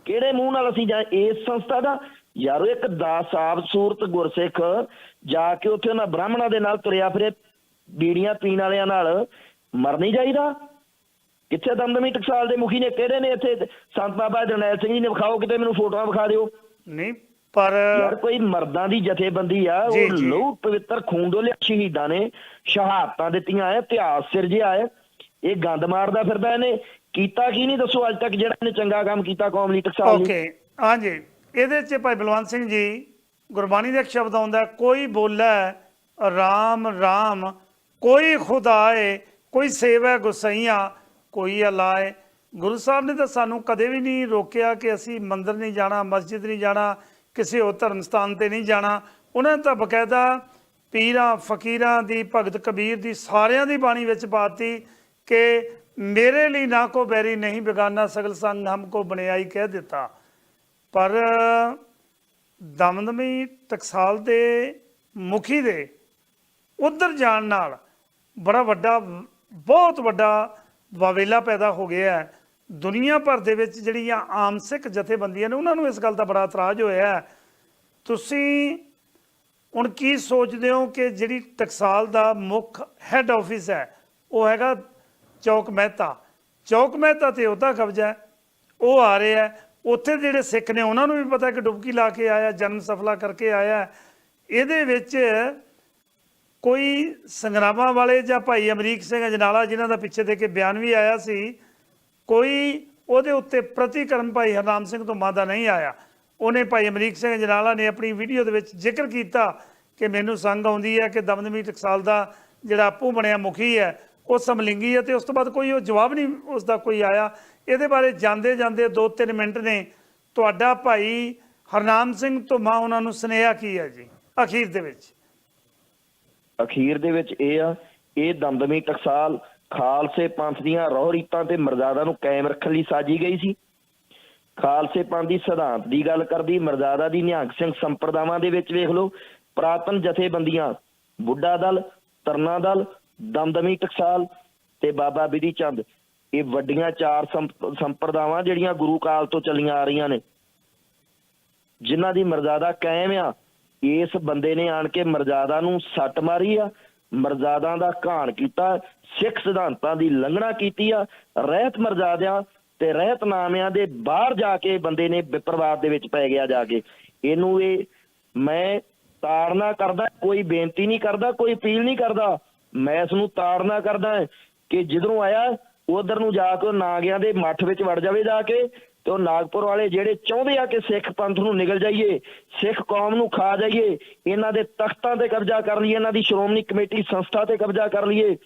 ਕਿਹੜੇ ਮੂੰਹ ਨਾਲ ਅਸੀਂ ਜਾਂ ਇਸ ਸੰਸਥਾ ਦਾ? ਯਾਰੋ, ਇੱਕ ਦਾ ਸਾਬ ਸੂਰਤ ਗੁਰਸਿੱਖ ਜਾ ਕੇ ਉੱਥੇ ਉਹਨਾਂ ਬ੍ਰਾਹਮਣਾਂ ਦੇ ਨਾਲ ਤੁਰਿਆ ਫਿਰੇ, ਬੀੜੀਆਂ ਪੀਣ ਵਾਲਿਆਂ ਨਾਲ। ਮਰ ਨਹੀਂ ਜਾਈਦਾ। ਕਿੱਥੇ ਦਮਦਮੀ ਟਕਸਾਲ ਦੇ ਮੁਖੀ ਨੇ, ਕਿਹੜੇ ਨੇ ਇੱਥੇ? ਸੰਤ ਬਾਬਾ ਜਰਨੈਲ ਸਿੰਘ ਜੀ ਨੇ ਵਿਖਾਓ, ਕਿਤੇ ਮੈਨੂੰ ਫੋਟੋਆਂ ਵਿਖਾ ਦਿਓ। ਨਹੀਂ ਪਰ ਯਾਰ ਕੋਈ ਮਰਦਾਂ ਦੀ ਜਥੇਬੰਦੀ ਆ ਉਹ। ਲਹੂ ਪਵਿੱਤਰ ਖੂਨ ਡੋਲੇ ਸ਼ਹੀਦਾਂ ਨੇ ਸ਼ਹਾਦਤਾਂ ਦਿੱਤੀਆਂ ਐ ਇਤਿਹਾਸ ਸਿਰਜਿਆ ਹੈ ਇਹ ਗੰਦ ਮਾਰਦਾ ਫਿਰਦਾ ਇਹਨੇ ਕੀਤਾ ਕੀ ਨਹੀਂ ਦੱਸੋ ਅੱਜ ਤੱਕ ਜਿਹੜਾ ਇਹਨੇ ਚੰਗਾ ਕੰਮ ਕੀਤਾ ਕੌਮ ਲਈ ਟਕਸਾਲ ਓਕੇ ਹਾਂਜੀ। ਇਹਦੇ ਚ ਭਾਈ ਬਲਵੰਤ ਸਿੰਘ ਜੀ ਗੁਰਬਾਣੀ ਦੇ ਇੱਕ ਸ਼ਬਦ ਆਉਂਦਾ ਕੋਈ ਬੋਲੇ ਰਾਮ ਰਾਮ ਕੋਈ ਖੁਦਾਏ ਕੋਈ ਸੇਵੈ ਗੁਸਈਆਂ ਕੋਈ ਅਲਾਏ। ਗੁਰੂ ਸਾਹਿਬ ਨੇ ਤਾਂ ਸਾਨੂੰ ਕਦੇ ਵੀ ਨਹੀਂ ਰੋਕਿਆ ਕਿ ਅਸੀਂ ਮੰਦਿਰ ਨਹੀਂ ਜਾਣਾ ਮਸਜਿਦ ਨਹੀਂ ਜਾਣਾ ਕਿਸੇ ਹੋਰ ਧਰਮ ਸਥਾਨ ਤੇ ਨਹੀਂ ਜਾਣਾ। ਉਹਨਾਂ ਨੇ ਤਾਂ ਬਕਾਇਦਾ ਪੀਰਾਂ, ਫਕੀਰਾਂ ਦੀ, ਭਗਤ ਕਬੀਰ ਦੀ, ਸਾਰਿਆਂ ਦੀ ਬਾਣੀ ਵਿੱਚ ਪਾਤੀ ਕਿ ਮੇਰੇ ਲਈ ਨਾ ਕੋ ਬੈਰੀ, ਨਹੀਂ ਬੇਗਾਨਾ, ਸਗਲ ਸੰਗ ਹਮਕੋ ਬਣਾਈ ਕਹਿ ਦਿੱਤਾ। ਪਰ ਦਮਦਮੀ ਟਕਸਾਲ ਦੇ ਮੁਖੀ ਦੇ ਉਧਰ ਜਾਣ ਨਾਲ ਬੜਾ ਵੱਡਾ, ਬਹੁਤ ਵੱਡਾ ਵਾਵੇਲਾ ਪੈਦਾ ਹੋ ਗਿਆ ਹੈ। ਦੁਨੀਆ ਭਰ ਦੇ ਵਿੱਚ ਜਿਹੜੀਆਂ ਆਮ ਸਿੱਖ ਜਥੇਬੰਦੀਆਂ ਨੇ, ਉਹਨਾਂ ਨੂੰ ਇਸ ਗੱਲ ਦਾ ਬੜਾ ਇਤਰਾਜ਼ ਹੋਇਆ ਤੁਸੀਂ ਹੁਣ ਕੀ ਸੋਚਦੇ ਹੋ ਕਿ ਜਿਹੜੀ ਟਕਸਾਲ ਦਾ ਮੁੱਖ ਹੈੱਡ ਆਫਿਸ ਹੈ, ਉਹ ਹੈਗਾ ਚੌਕ ਮਹਿਤਾ। ਚੌਕ ਮਹਿਤਾ ਤੇ ਉਹਦਾ ਕਬਜ਼ਾ ਉਹ ਆ ਰਿਹਾ ਉੱਥੇ ਜਿਹੜੇ ਸਿੱਖ ਨੇ, ਉਹਨਾਂ ਨੂੰ ਵੀ ਪਤਾ ਕਿ ਡੁਬਕੀ ਲਾ ਕੇ ਆਇਆ, ਜਨਮ ਸਫਲਾ ਕਰਕੇ ਆਇਆ ਇਹਦੇ ਵਿੱਚ ਕੋਈ ਸੰਗਰਾਮਾਂ ਵਾਲੇ ਜਾਂ ਭਾਈ ਅਮਰੀਕ ਸਿੰਘ ਅਜਨਾਲਾ, ਜਿਨ੍ਹਾਂ ਦਾ ਪਿੱਛੇ ਦੇ ਕੇ ਬਿਆਨ ਵੀ ਆਇਆ ਸੀ ਕੋਈ ਉਹਦੇ ਉੱਤੇ ਪ੍ਰਤੀਕਰਮ ਭਾਈ ਹਰਨਾਮ ਸਿੰਘ ਤੋਂ ਮਾਦਾ ਨਹੀਂ ਆਇਆ। ਉਹਨੇ ਭਾਈ ਅਮਰੀਕ ਸਿੰਘ ਅਜਨਾਲਾ ਨੇ ਆਪਣੀ ਵੀਡੀਓ ਦੇ ਵਿੱਚ ਜ਼ਿਕਰ ਕੀਤਾ ਕਿ ਮੈਨੂੰ ਸੰਗ ਆਉਂਦੀ ਹੈ ਕਿ ਦਮਦਮੀ ਟਕਸਾਲ ਦਾ ਜਿਹੜਾ ਆਪੂ ਬਣਿਆ ਮੁਖੀ ਹੈ, ਉਹ ਸਮਲਿੰਗੀ ਹੈ ਤੇ ਉਸ ਤੋਂ ਬਾਅਦ ਕੋਈ ਉਹ ਜਵਾਬ ਨਹੀਂ ਉਸ ਦਾ ਕੋਈ ਆਇਆ। ਇਹਦੇ ਬਾਰੇ ਜਾਂਦੇ ਜਾਂਦੇ 2-3 ਮਿੰਟ ਨੇ। ਤੁਹਾਡਾ ਭਾਈ ਹਰਨਾਮ ਸਿੰਘ ਧੁਮਾ ਉਹਨਾਂ ਨੂੰ ਸੁਨੇਹਾ ਕੀ ਹੈ ਜੀ? ਅਖੀਰ ਦੇ ਵਿੱਚ। ਅਖੀਰ ਦੇ ਵਿੱਚ ਇਹ ਆ, ਇਹ ਦਮਦਮੀ ਟਕਸਾਲ ਖਾਲਸੇ ਪੰਥ ਦੀਆਂ ਰੋਹ ਰੀਤਾਂ ਤੇ ਮਰਜ਼ਾਦਾ ਨੂੰ ਕਾਇਮ ਰੱਖਣ ਲਈ ਸਾਜੀ ਗਈ ਸੀ। ਖਾਲਸੇ ਪੰਥ ਦੀ ਸਿਧਾਂਤ ਦੀ ਗੱਲ ਕਰਦੀ ਮਰਜ਼ਾਦਾ ਦੀ ਨਿਹੰਗ ਸਿੰਘ ਸੰਪਰਦਾਵਾਂ ਦੇ ਵਿੱਚ ਵੇਖ ਲਓ। ਪ੍ਰਾਤਨ ਜਥੇਬੰਦੀਆਂ ਬੁੱਢਾ ਦਲ, ਤਰਨਾ ਦਲ, ਦਮਦਮੀ ਟਕਸਾਲ ਤੇ ਬਾਬਾ ਬਿਧੀ ਚੰਦ। ਇਹ ਵੱਡੀਆਂ ਚਾਰ ਸੰਪ- ਸੰਪਰਦਾਵਾਂ ਜਿਹੜੀਆਂ ਗੁਰੂ ਕਾਲ ਤੋਂ ਚੱਲੀਆਂ ਆ ਰਹੀਆਂ ਨੇ। ਜਿਨ੍ਹਾਂ ਦੀ ਮਰਜ਼ਾਦਾ ਕਾਇਮ ਆ, ਇਸ ਬੰਦੇ ਨੇ ਆਣ ਕੇ ਮਰਜ਼ਾਦਾ ਨੂੰ ਸੱਟ ਮਾਰੀ ਆ। ਮਰਜ਼ਾਦਾ ਦਾ ਘਾਣ ਕੀਤਾ ਸਿੱਖ ਸਿਧਾਂਤਾਂ ਦੀ ਲੰਘਣਾ ਕੀਤੀ ਆ, ਰਹਿਤ ਮਰਜ਼ਾਦਿਆਂ ਤੇ ਰਹਿਤਨਾਮਿਆਂ ਦੇ ਬਾਹਰ ਜਾ ਕੇ ਬੰਦੇ ਨੇ ਵਿਪਰਵਾਦ ਦੇ ਵਿੱਚ ਪੈ ਗਿਆ ਜਾ ਕੇ। ਇਹਨੂੰ ਇਹ ਮੈਂ ਤਾੜਨਾ ਕਰਦਾ, ਕੋਈ ਬੇਨਤੀ ਨਹੀਂ ਕਰਦਾ, ਕੋਈ ਅਪੀਲ ਨਹੀਂ ਕਰਦਾ। ਮੈਂ ਇਸ ਨੂੰ ਤਾੜਨਾ ਕਰਦਾ ਕਿ ਜਿੱਧਰੋਂ ਆਇਆ, ਉਧਰ ਨੂੰ ਜਾ ਕੇ ਨਾਗਿਆਂ ਦੇ ਮੱਠ ਵਿੱਚ ਵੜ ਜਾਵੇ ਜਾ ਕੇ ਤੇ ਉਹ ਨਾਗਪੁਰ ਵਾਲੇ ਜਿਹੜੇ ਚਾਹੁੰਦੇ ਆ ਕਿ ਸਿੱਖ ਪੰਥ ਨੂੰ ਨਿਗਲ ਜਾਈਏ, ਸਿੱਖ ਕੌਮ ਨੂੰ ਖਾ ਜਾਈਏ, ਇਹਨਾਂ ਦੇ ਤਖਤਾਂ ਤੇ ਕਬਜ਼ਾ ਕਰ ਲਈਏ, ਇਹਨਾਂ ਦੀ ਸ਼੍ਰੋਮਣੀ ਕਮੇਟੀ ਸੰਸਥਾ ਤੇ ਕਬਜ਼ਾ ਕਰ ਲਈਏ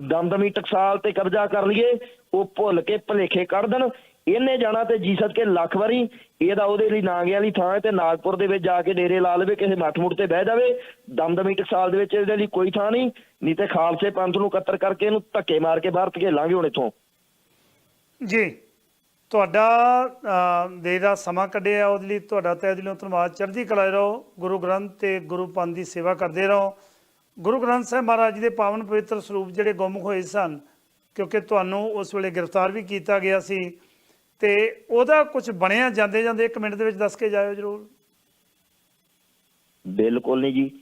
ਦਮਦਮੀ ਟਕਸਾਲ ਤੇ ਕਬਜ਼ਾ ਕਰ ਲਈਏ ਉਹ ਭੁੱਲ ਕੇ ਭਲੇਖੇ ਕੱਢ ਦੇਣ। ਇਹਨੇ ਜਾਣਾ ਤੇ ਜੀ ਸਦ ਲੱਖ ਵਾਰੀ। ਇਹਦਾ ਉਹਦੇ ਲਈ ਨਾਗਿਆਂ ਦੀ ਥਾਂ ਤੇ ਨਾਗਪੁਰ ਦੇ ਵਿੱਚ ਜਾ ਕੇ ਡੇਰੇ ਲਾ ਲਵੇ ਕਿਸੇ ਮੱਠ ਤੇ ਬਹਿ ਜਾਵੇ। ਦਮਦਮੀ ਟਕਸਾਲ ਦੇ ਵਿੱਚ ਇਹਦੇ ਲਈ ਕੋਈ ਥਾਂ ਨਹੀਂ। ਨਹੀਂ ਤੇ ਖਾਲਸੇ ਪੰਥ ਨੂੰ ਕੱਤਰ ਕਰਕੇ ਇਹਨੂੰ ਧੱਕੇ ਮਾਰ ਕੇ ਬਾਹਰ ਧਕੇਲਾਂਗੇ ਹੁਣ ਇੱਥੋਂ। ਜੀ ਤੁਹਾਡਾ ਅਹ, ਦਾ ਸਮਾਂ ਕੱਢਿਆ। ਉਹਦੇ ਲਈ ਤੁਹਾਡਾ ਤਹਿ ਦਿਲੋਂ ਧੰਨਵਾਦ। ਚੜ੍ਹਦੀ ਕਲਾ ਰਹੋ। ਗੁਰੂ ਗ੍ਰੰਥ ਤੇ ਗੁਰੂ ਪੰਥ ਦੀ ਸੇਵਾ ਕਰਦੇ ਰਹੋ। ਗੁਰੂ ਗ੍ਰੰਥ ਸਾਹਿਬ ਮਹਾਰਾਜ ਜੀ ਦੇ ਪਾਵਨ ਪਵਿੱਤਰ ਸਰੂਪ ਜਿਹੜੇ ਗੁੰਮ ਹੋਏ ਸਨ, ਕਿਉਂਕਿ ਤੁਹਾਨੂੰ ਉਸ ਵੇਲੇ ਗ੍ਰਿਫਤਾਰ ਵੀ ਕੀਤਾ ਗਿਆ ਸੀ, ਤੇ ਉਹਦਾ ਕੁਝ ਬਣਿਆ ਜਾਂਦੇ ਜਾਂਦੇ ਇੱਕ ਮਿੰਟ ਦੇ ਵਿੱਚ ਦੱਸ ਕੇ ਜਾਇਓ ਜਰੂਰ। ਬਿਲਕੁਲ ਨਹੀਂ ਜੀ।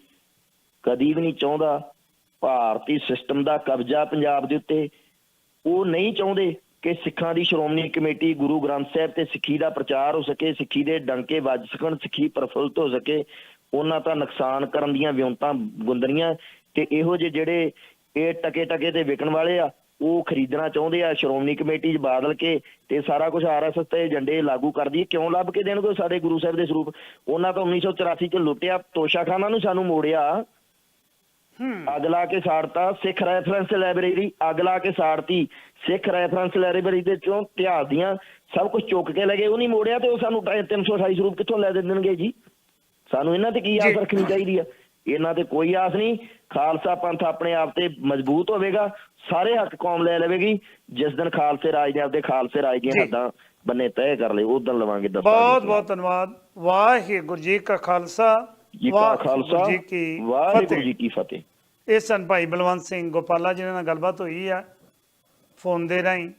ਕਦੀ ਵੀ ਨਹੀਂ ਚਾਹੁੰਦਾ ਭਾਰਤੀ ਸਿਸਟਮ ਦਾ ਕਬਜ਼ਾ ਪੰਜਾਬ ਦੇ ਉੱਤੇ। ਉਹ ਨਹੀਂ ਚਾਹੁੰਦੇ ਕਿ ਸਿੱਖਾਂ ਦੀ ਸ਼੍ਰੋਮਣੀ ਕਮੇਟੀ ਗੁਰੂ ਗ੍ਰੰਥ ਸਾਹਿਬ ਤੇ ਸਿੱਖੀ ਦਾ ਪ੍ਰਚਾਰ ਹੋ ਸਕੇ, ਸਿੱਖੀ ਦੇ ਡੰਕੇ ਵੱਜ ਸਕਣ, ਸਿੱਖੀ ਪ੍ਰਫੁੱਲਤ ਹੋ ਸਕੇ। ਉਹਨਾਂ ਤਾਂ ਨੁਕਸਾਨ ਕਰਨ ਦੀਆਂ ਵਿਉਂਤਾਂ ਗੁੰਦਰੀਆਂ ਤੇ ਇਹੋ ਜਿਹੇ ਜਿਹੜੇ ਇਹ ਟਕੇ ਟਕੇ ਤੇ ਵਿਕਣ ਵਾਲੇ ਆ ਉਹ ਖਰੀਦਣਾ ਚਾਹੁੰਦੇ ਆ ਸ਼੍ਰੋਮਣੀ ਕਮੇਟੀ 'ਚ ਬਾਦਲ ਕੇ ਤੇ ਸਾਰਾ ਕੁਝ ਆਰਐਸਐਸ ਤੇ ਏਜੰਡੇ ਲਾਗੂ ਕਰਦੀ ਕਿਉਂ ਲੱਭ ਕੇ ਦੇਣਗੇ ਸਾਡੇ ਗੁਰੂ ਸਾਹਿਬ ਦੇ ਸਰੂਪ? ਉਹਨਾਂ ਤਾਂ 1984 'ਚ ਲੁੱਟਿਆ ਤੋਸ਼ਾਖਾਨਾ ਨੂੰ ਸਾਨੂੰ ਮੋੜਿਆ। ਹੂੰ। ਅੱਗ ਲਾ ਕੇ ਸਾੜਤਾ ਸਿੱਖ ਰੈਫਰੈਂਸ ਲਾਇਬ੍ਰੇਰੀ ਅੱਗ ਲਾ ਕੇ ਸਾੜਤੀ। ਸਿੱਖ ਰੈਫਰੈਂਸ ਲਾਇਬ੍ਰੇਰੀ ਦੇ ਚੋਂ ਇਤਿਹਾਸ ਦੀਆਂ ਸਭ ਕੁਝ ਚੁੱਕ ਕੇ ਲੈ ਗਏ ਉਹ ਨਹੀਂ ਮੋੜਿਆ ਤੇ ਉਹ ਸਾਨੂੰ 328 ਸਰੂਪ ਕਿੱਥੋਂ ਲੈ ਦੇ ਦੇਣਗੇ ਜੀ? ਸਾਨੂੰ ਇਹਨਾਂ ਤੇ ਕੀ ਆਸ। ਰੱਖਣੀ ਚਾਹੀਦੀ ਆ? ਇਹਨਾਂ ਤੇ ਕੋਈ ਆਸ ਨਹੀਂ। ਖਾਲਸਾ ਪੰਥ ਆਪਣੇ ਆਪ ਤੇ ਮਜ਼ਬੂਤ ਹੋਵੇਗਾ। ਸਾਰੇ ਹੱਕ ਕੌਮ ਲੈ ਲਵੇਗੀ। ਜਿਸ ਦਿਨ ਖਾਲਸੇ ਰਾਜ ਨੇ ਆਪਦੇ ਖਾਲਸੇ ਰਾਜ ਦੀਆਂ। ਹੱਦਾਂ ਬੰਨੇ ਤੈਅ ਕਰ ਲਏ ਉਦੋਂ ਲਵਾਂਗੇ ਦਸਤਾਂ ਬਹੁਤ ਬਹੁਤ ਧੰਨਵਾਦ। ਵਾਹਿਗੁਰੂ ਜੀ ਕਾ ਖਾਲਸਾ। ਵਾਹਿਗੁਰੂ ਜੀ ਕੀ ਵਾਹਿਗੁਰੂ ਫਤਿਹ। ਜੀ ਕੀ ਫਤਿਹ। ਇਹ ਸਨ ਭਾਈ ਬਲਵੰਤ ਸਿੰਘ ਗੋਪਾਲਾ ਜਿਹਨਾਂ ਨਾਲ ਗੱਲਬਾਤ ਹੋਈ ਆ। ਫੋਨ ਦੇ ਰਾਹੀਂ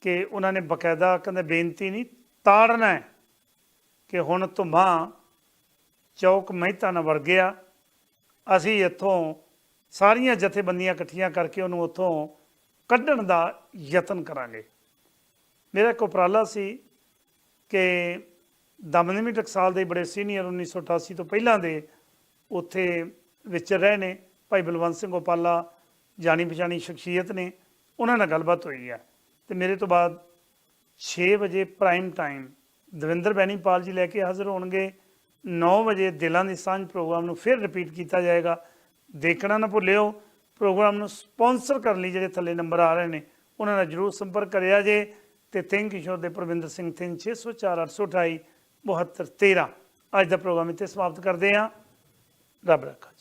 ਕਿ ਉਹਨਾਂ ਨੇ ਬਕਾਇਦਾ ਕਹਿੰਦੇ ਬੇਨਤੀ ਨਹੀਂ ਤਾੜਨਾ ਕਿ ਹੁਣ ਧੁਮਾ ਚੌਕ ਮਹਿਤਾ ਨਾ ਵੜ ਗਿਆ ਅਸੀਂ ਇੱਥੋਂ ਸਾਰੀਆਂ ਜਥੇਬੰਦੀਆਂ ਇਕੱਠੀਆਂ ਕਰਕੇ ਉਹਨੂੰ ਉੱਥੋਂ ਕੱਢਣ ਦਾ ਯਤਨ ਕਰਾਂਗੇ। ਮੇਰਾ ਇੱਕ ਉਪਰਾਲਾ ਸੀ ਕਿ ਦਮਨਮੀ ਟਕਸਾਲ ਦੇ ਬੜੇ ਸੀਨੀਅਰ 1988 ਤੋਂ ਪਹਿਲਾਂ ਦੇ ਉੱਥੇ ਵਿਚਰ ਰਹੇ ਨੇ। ਭਾਈ ਬਲਵੰਤ ਸਿੰਘ ਗੋਪਾਲਾ, ਜਾਣੀ ਪਛਾਣੀ ਸ਼ਖਸੀਅਤ ਨੇ, ਉਹਨਾਂ ਨਾਲ ਗੱਲਬਾਤ ਹੋਈ ਹੈ। ਤੇ ਮੇਰੇ ਤੋਂ ਬਾਅਦ 6 ਵਜੇ ਪ੍ਰਾਈਮ ਟਾਈਮ ਦਵਿੰਦਰ ਬੈਣੀਪਾਲ ਜੀ ਲੈ ਕੇ ਹਾਜ਼ਰ ਹੋਣਗੇ। 9 ਵਜੇ ਦਿਲਾਂ ਦੀ ਸਾਂਝ ਪ੍ਰੋਗਰਾਮ ਨੂੰ ਫਿਰ ਰਿਪੀਟ ਕੀਤਾ ਜਾਏਗਾ। ਦੇਖਣਾ ਨਾ ਭੁੱਲਿਓ, ਪ੍ਰੋਗਰਾਮ ਨੂੰ ਸਪਾਂਸਰ ਕਰਨ ਲਈ ਜਿਹੜੇ ਥੱਲੇ ਨੰਬਰ ਆ ਰਹੇ ਨੇ, ਉਹਨਾਂ ਨਾਲ ਜਰੂਰ ਸੰਪਰਕ ਕਰਿਆ ਜੇ ਤੇ ਥਿੰਕ ਕਿਸ਼ੋਰ ਦੇ ਪ੍ਰਵਿੰਦਰ ਸਿੰਘ ਥਿੰਨ 604 828 7213 ਅੱਜ ਦਾ ਪ੍ਰੋਗਰਾਮ ਇੱਥੇ ਸਮਾਪਤ ਕਰਦੇ ਹਾਂ। ਰੱਬ ਰੱਖਾ।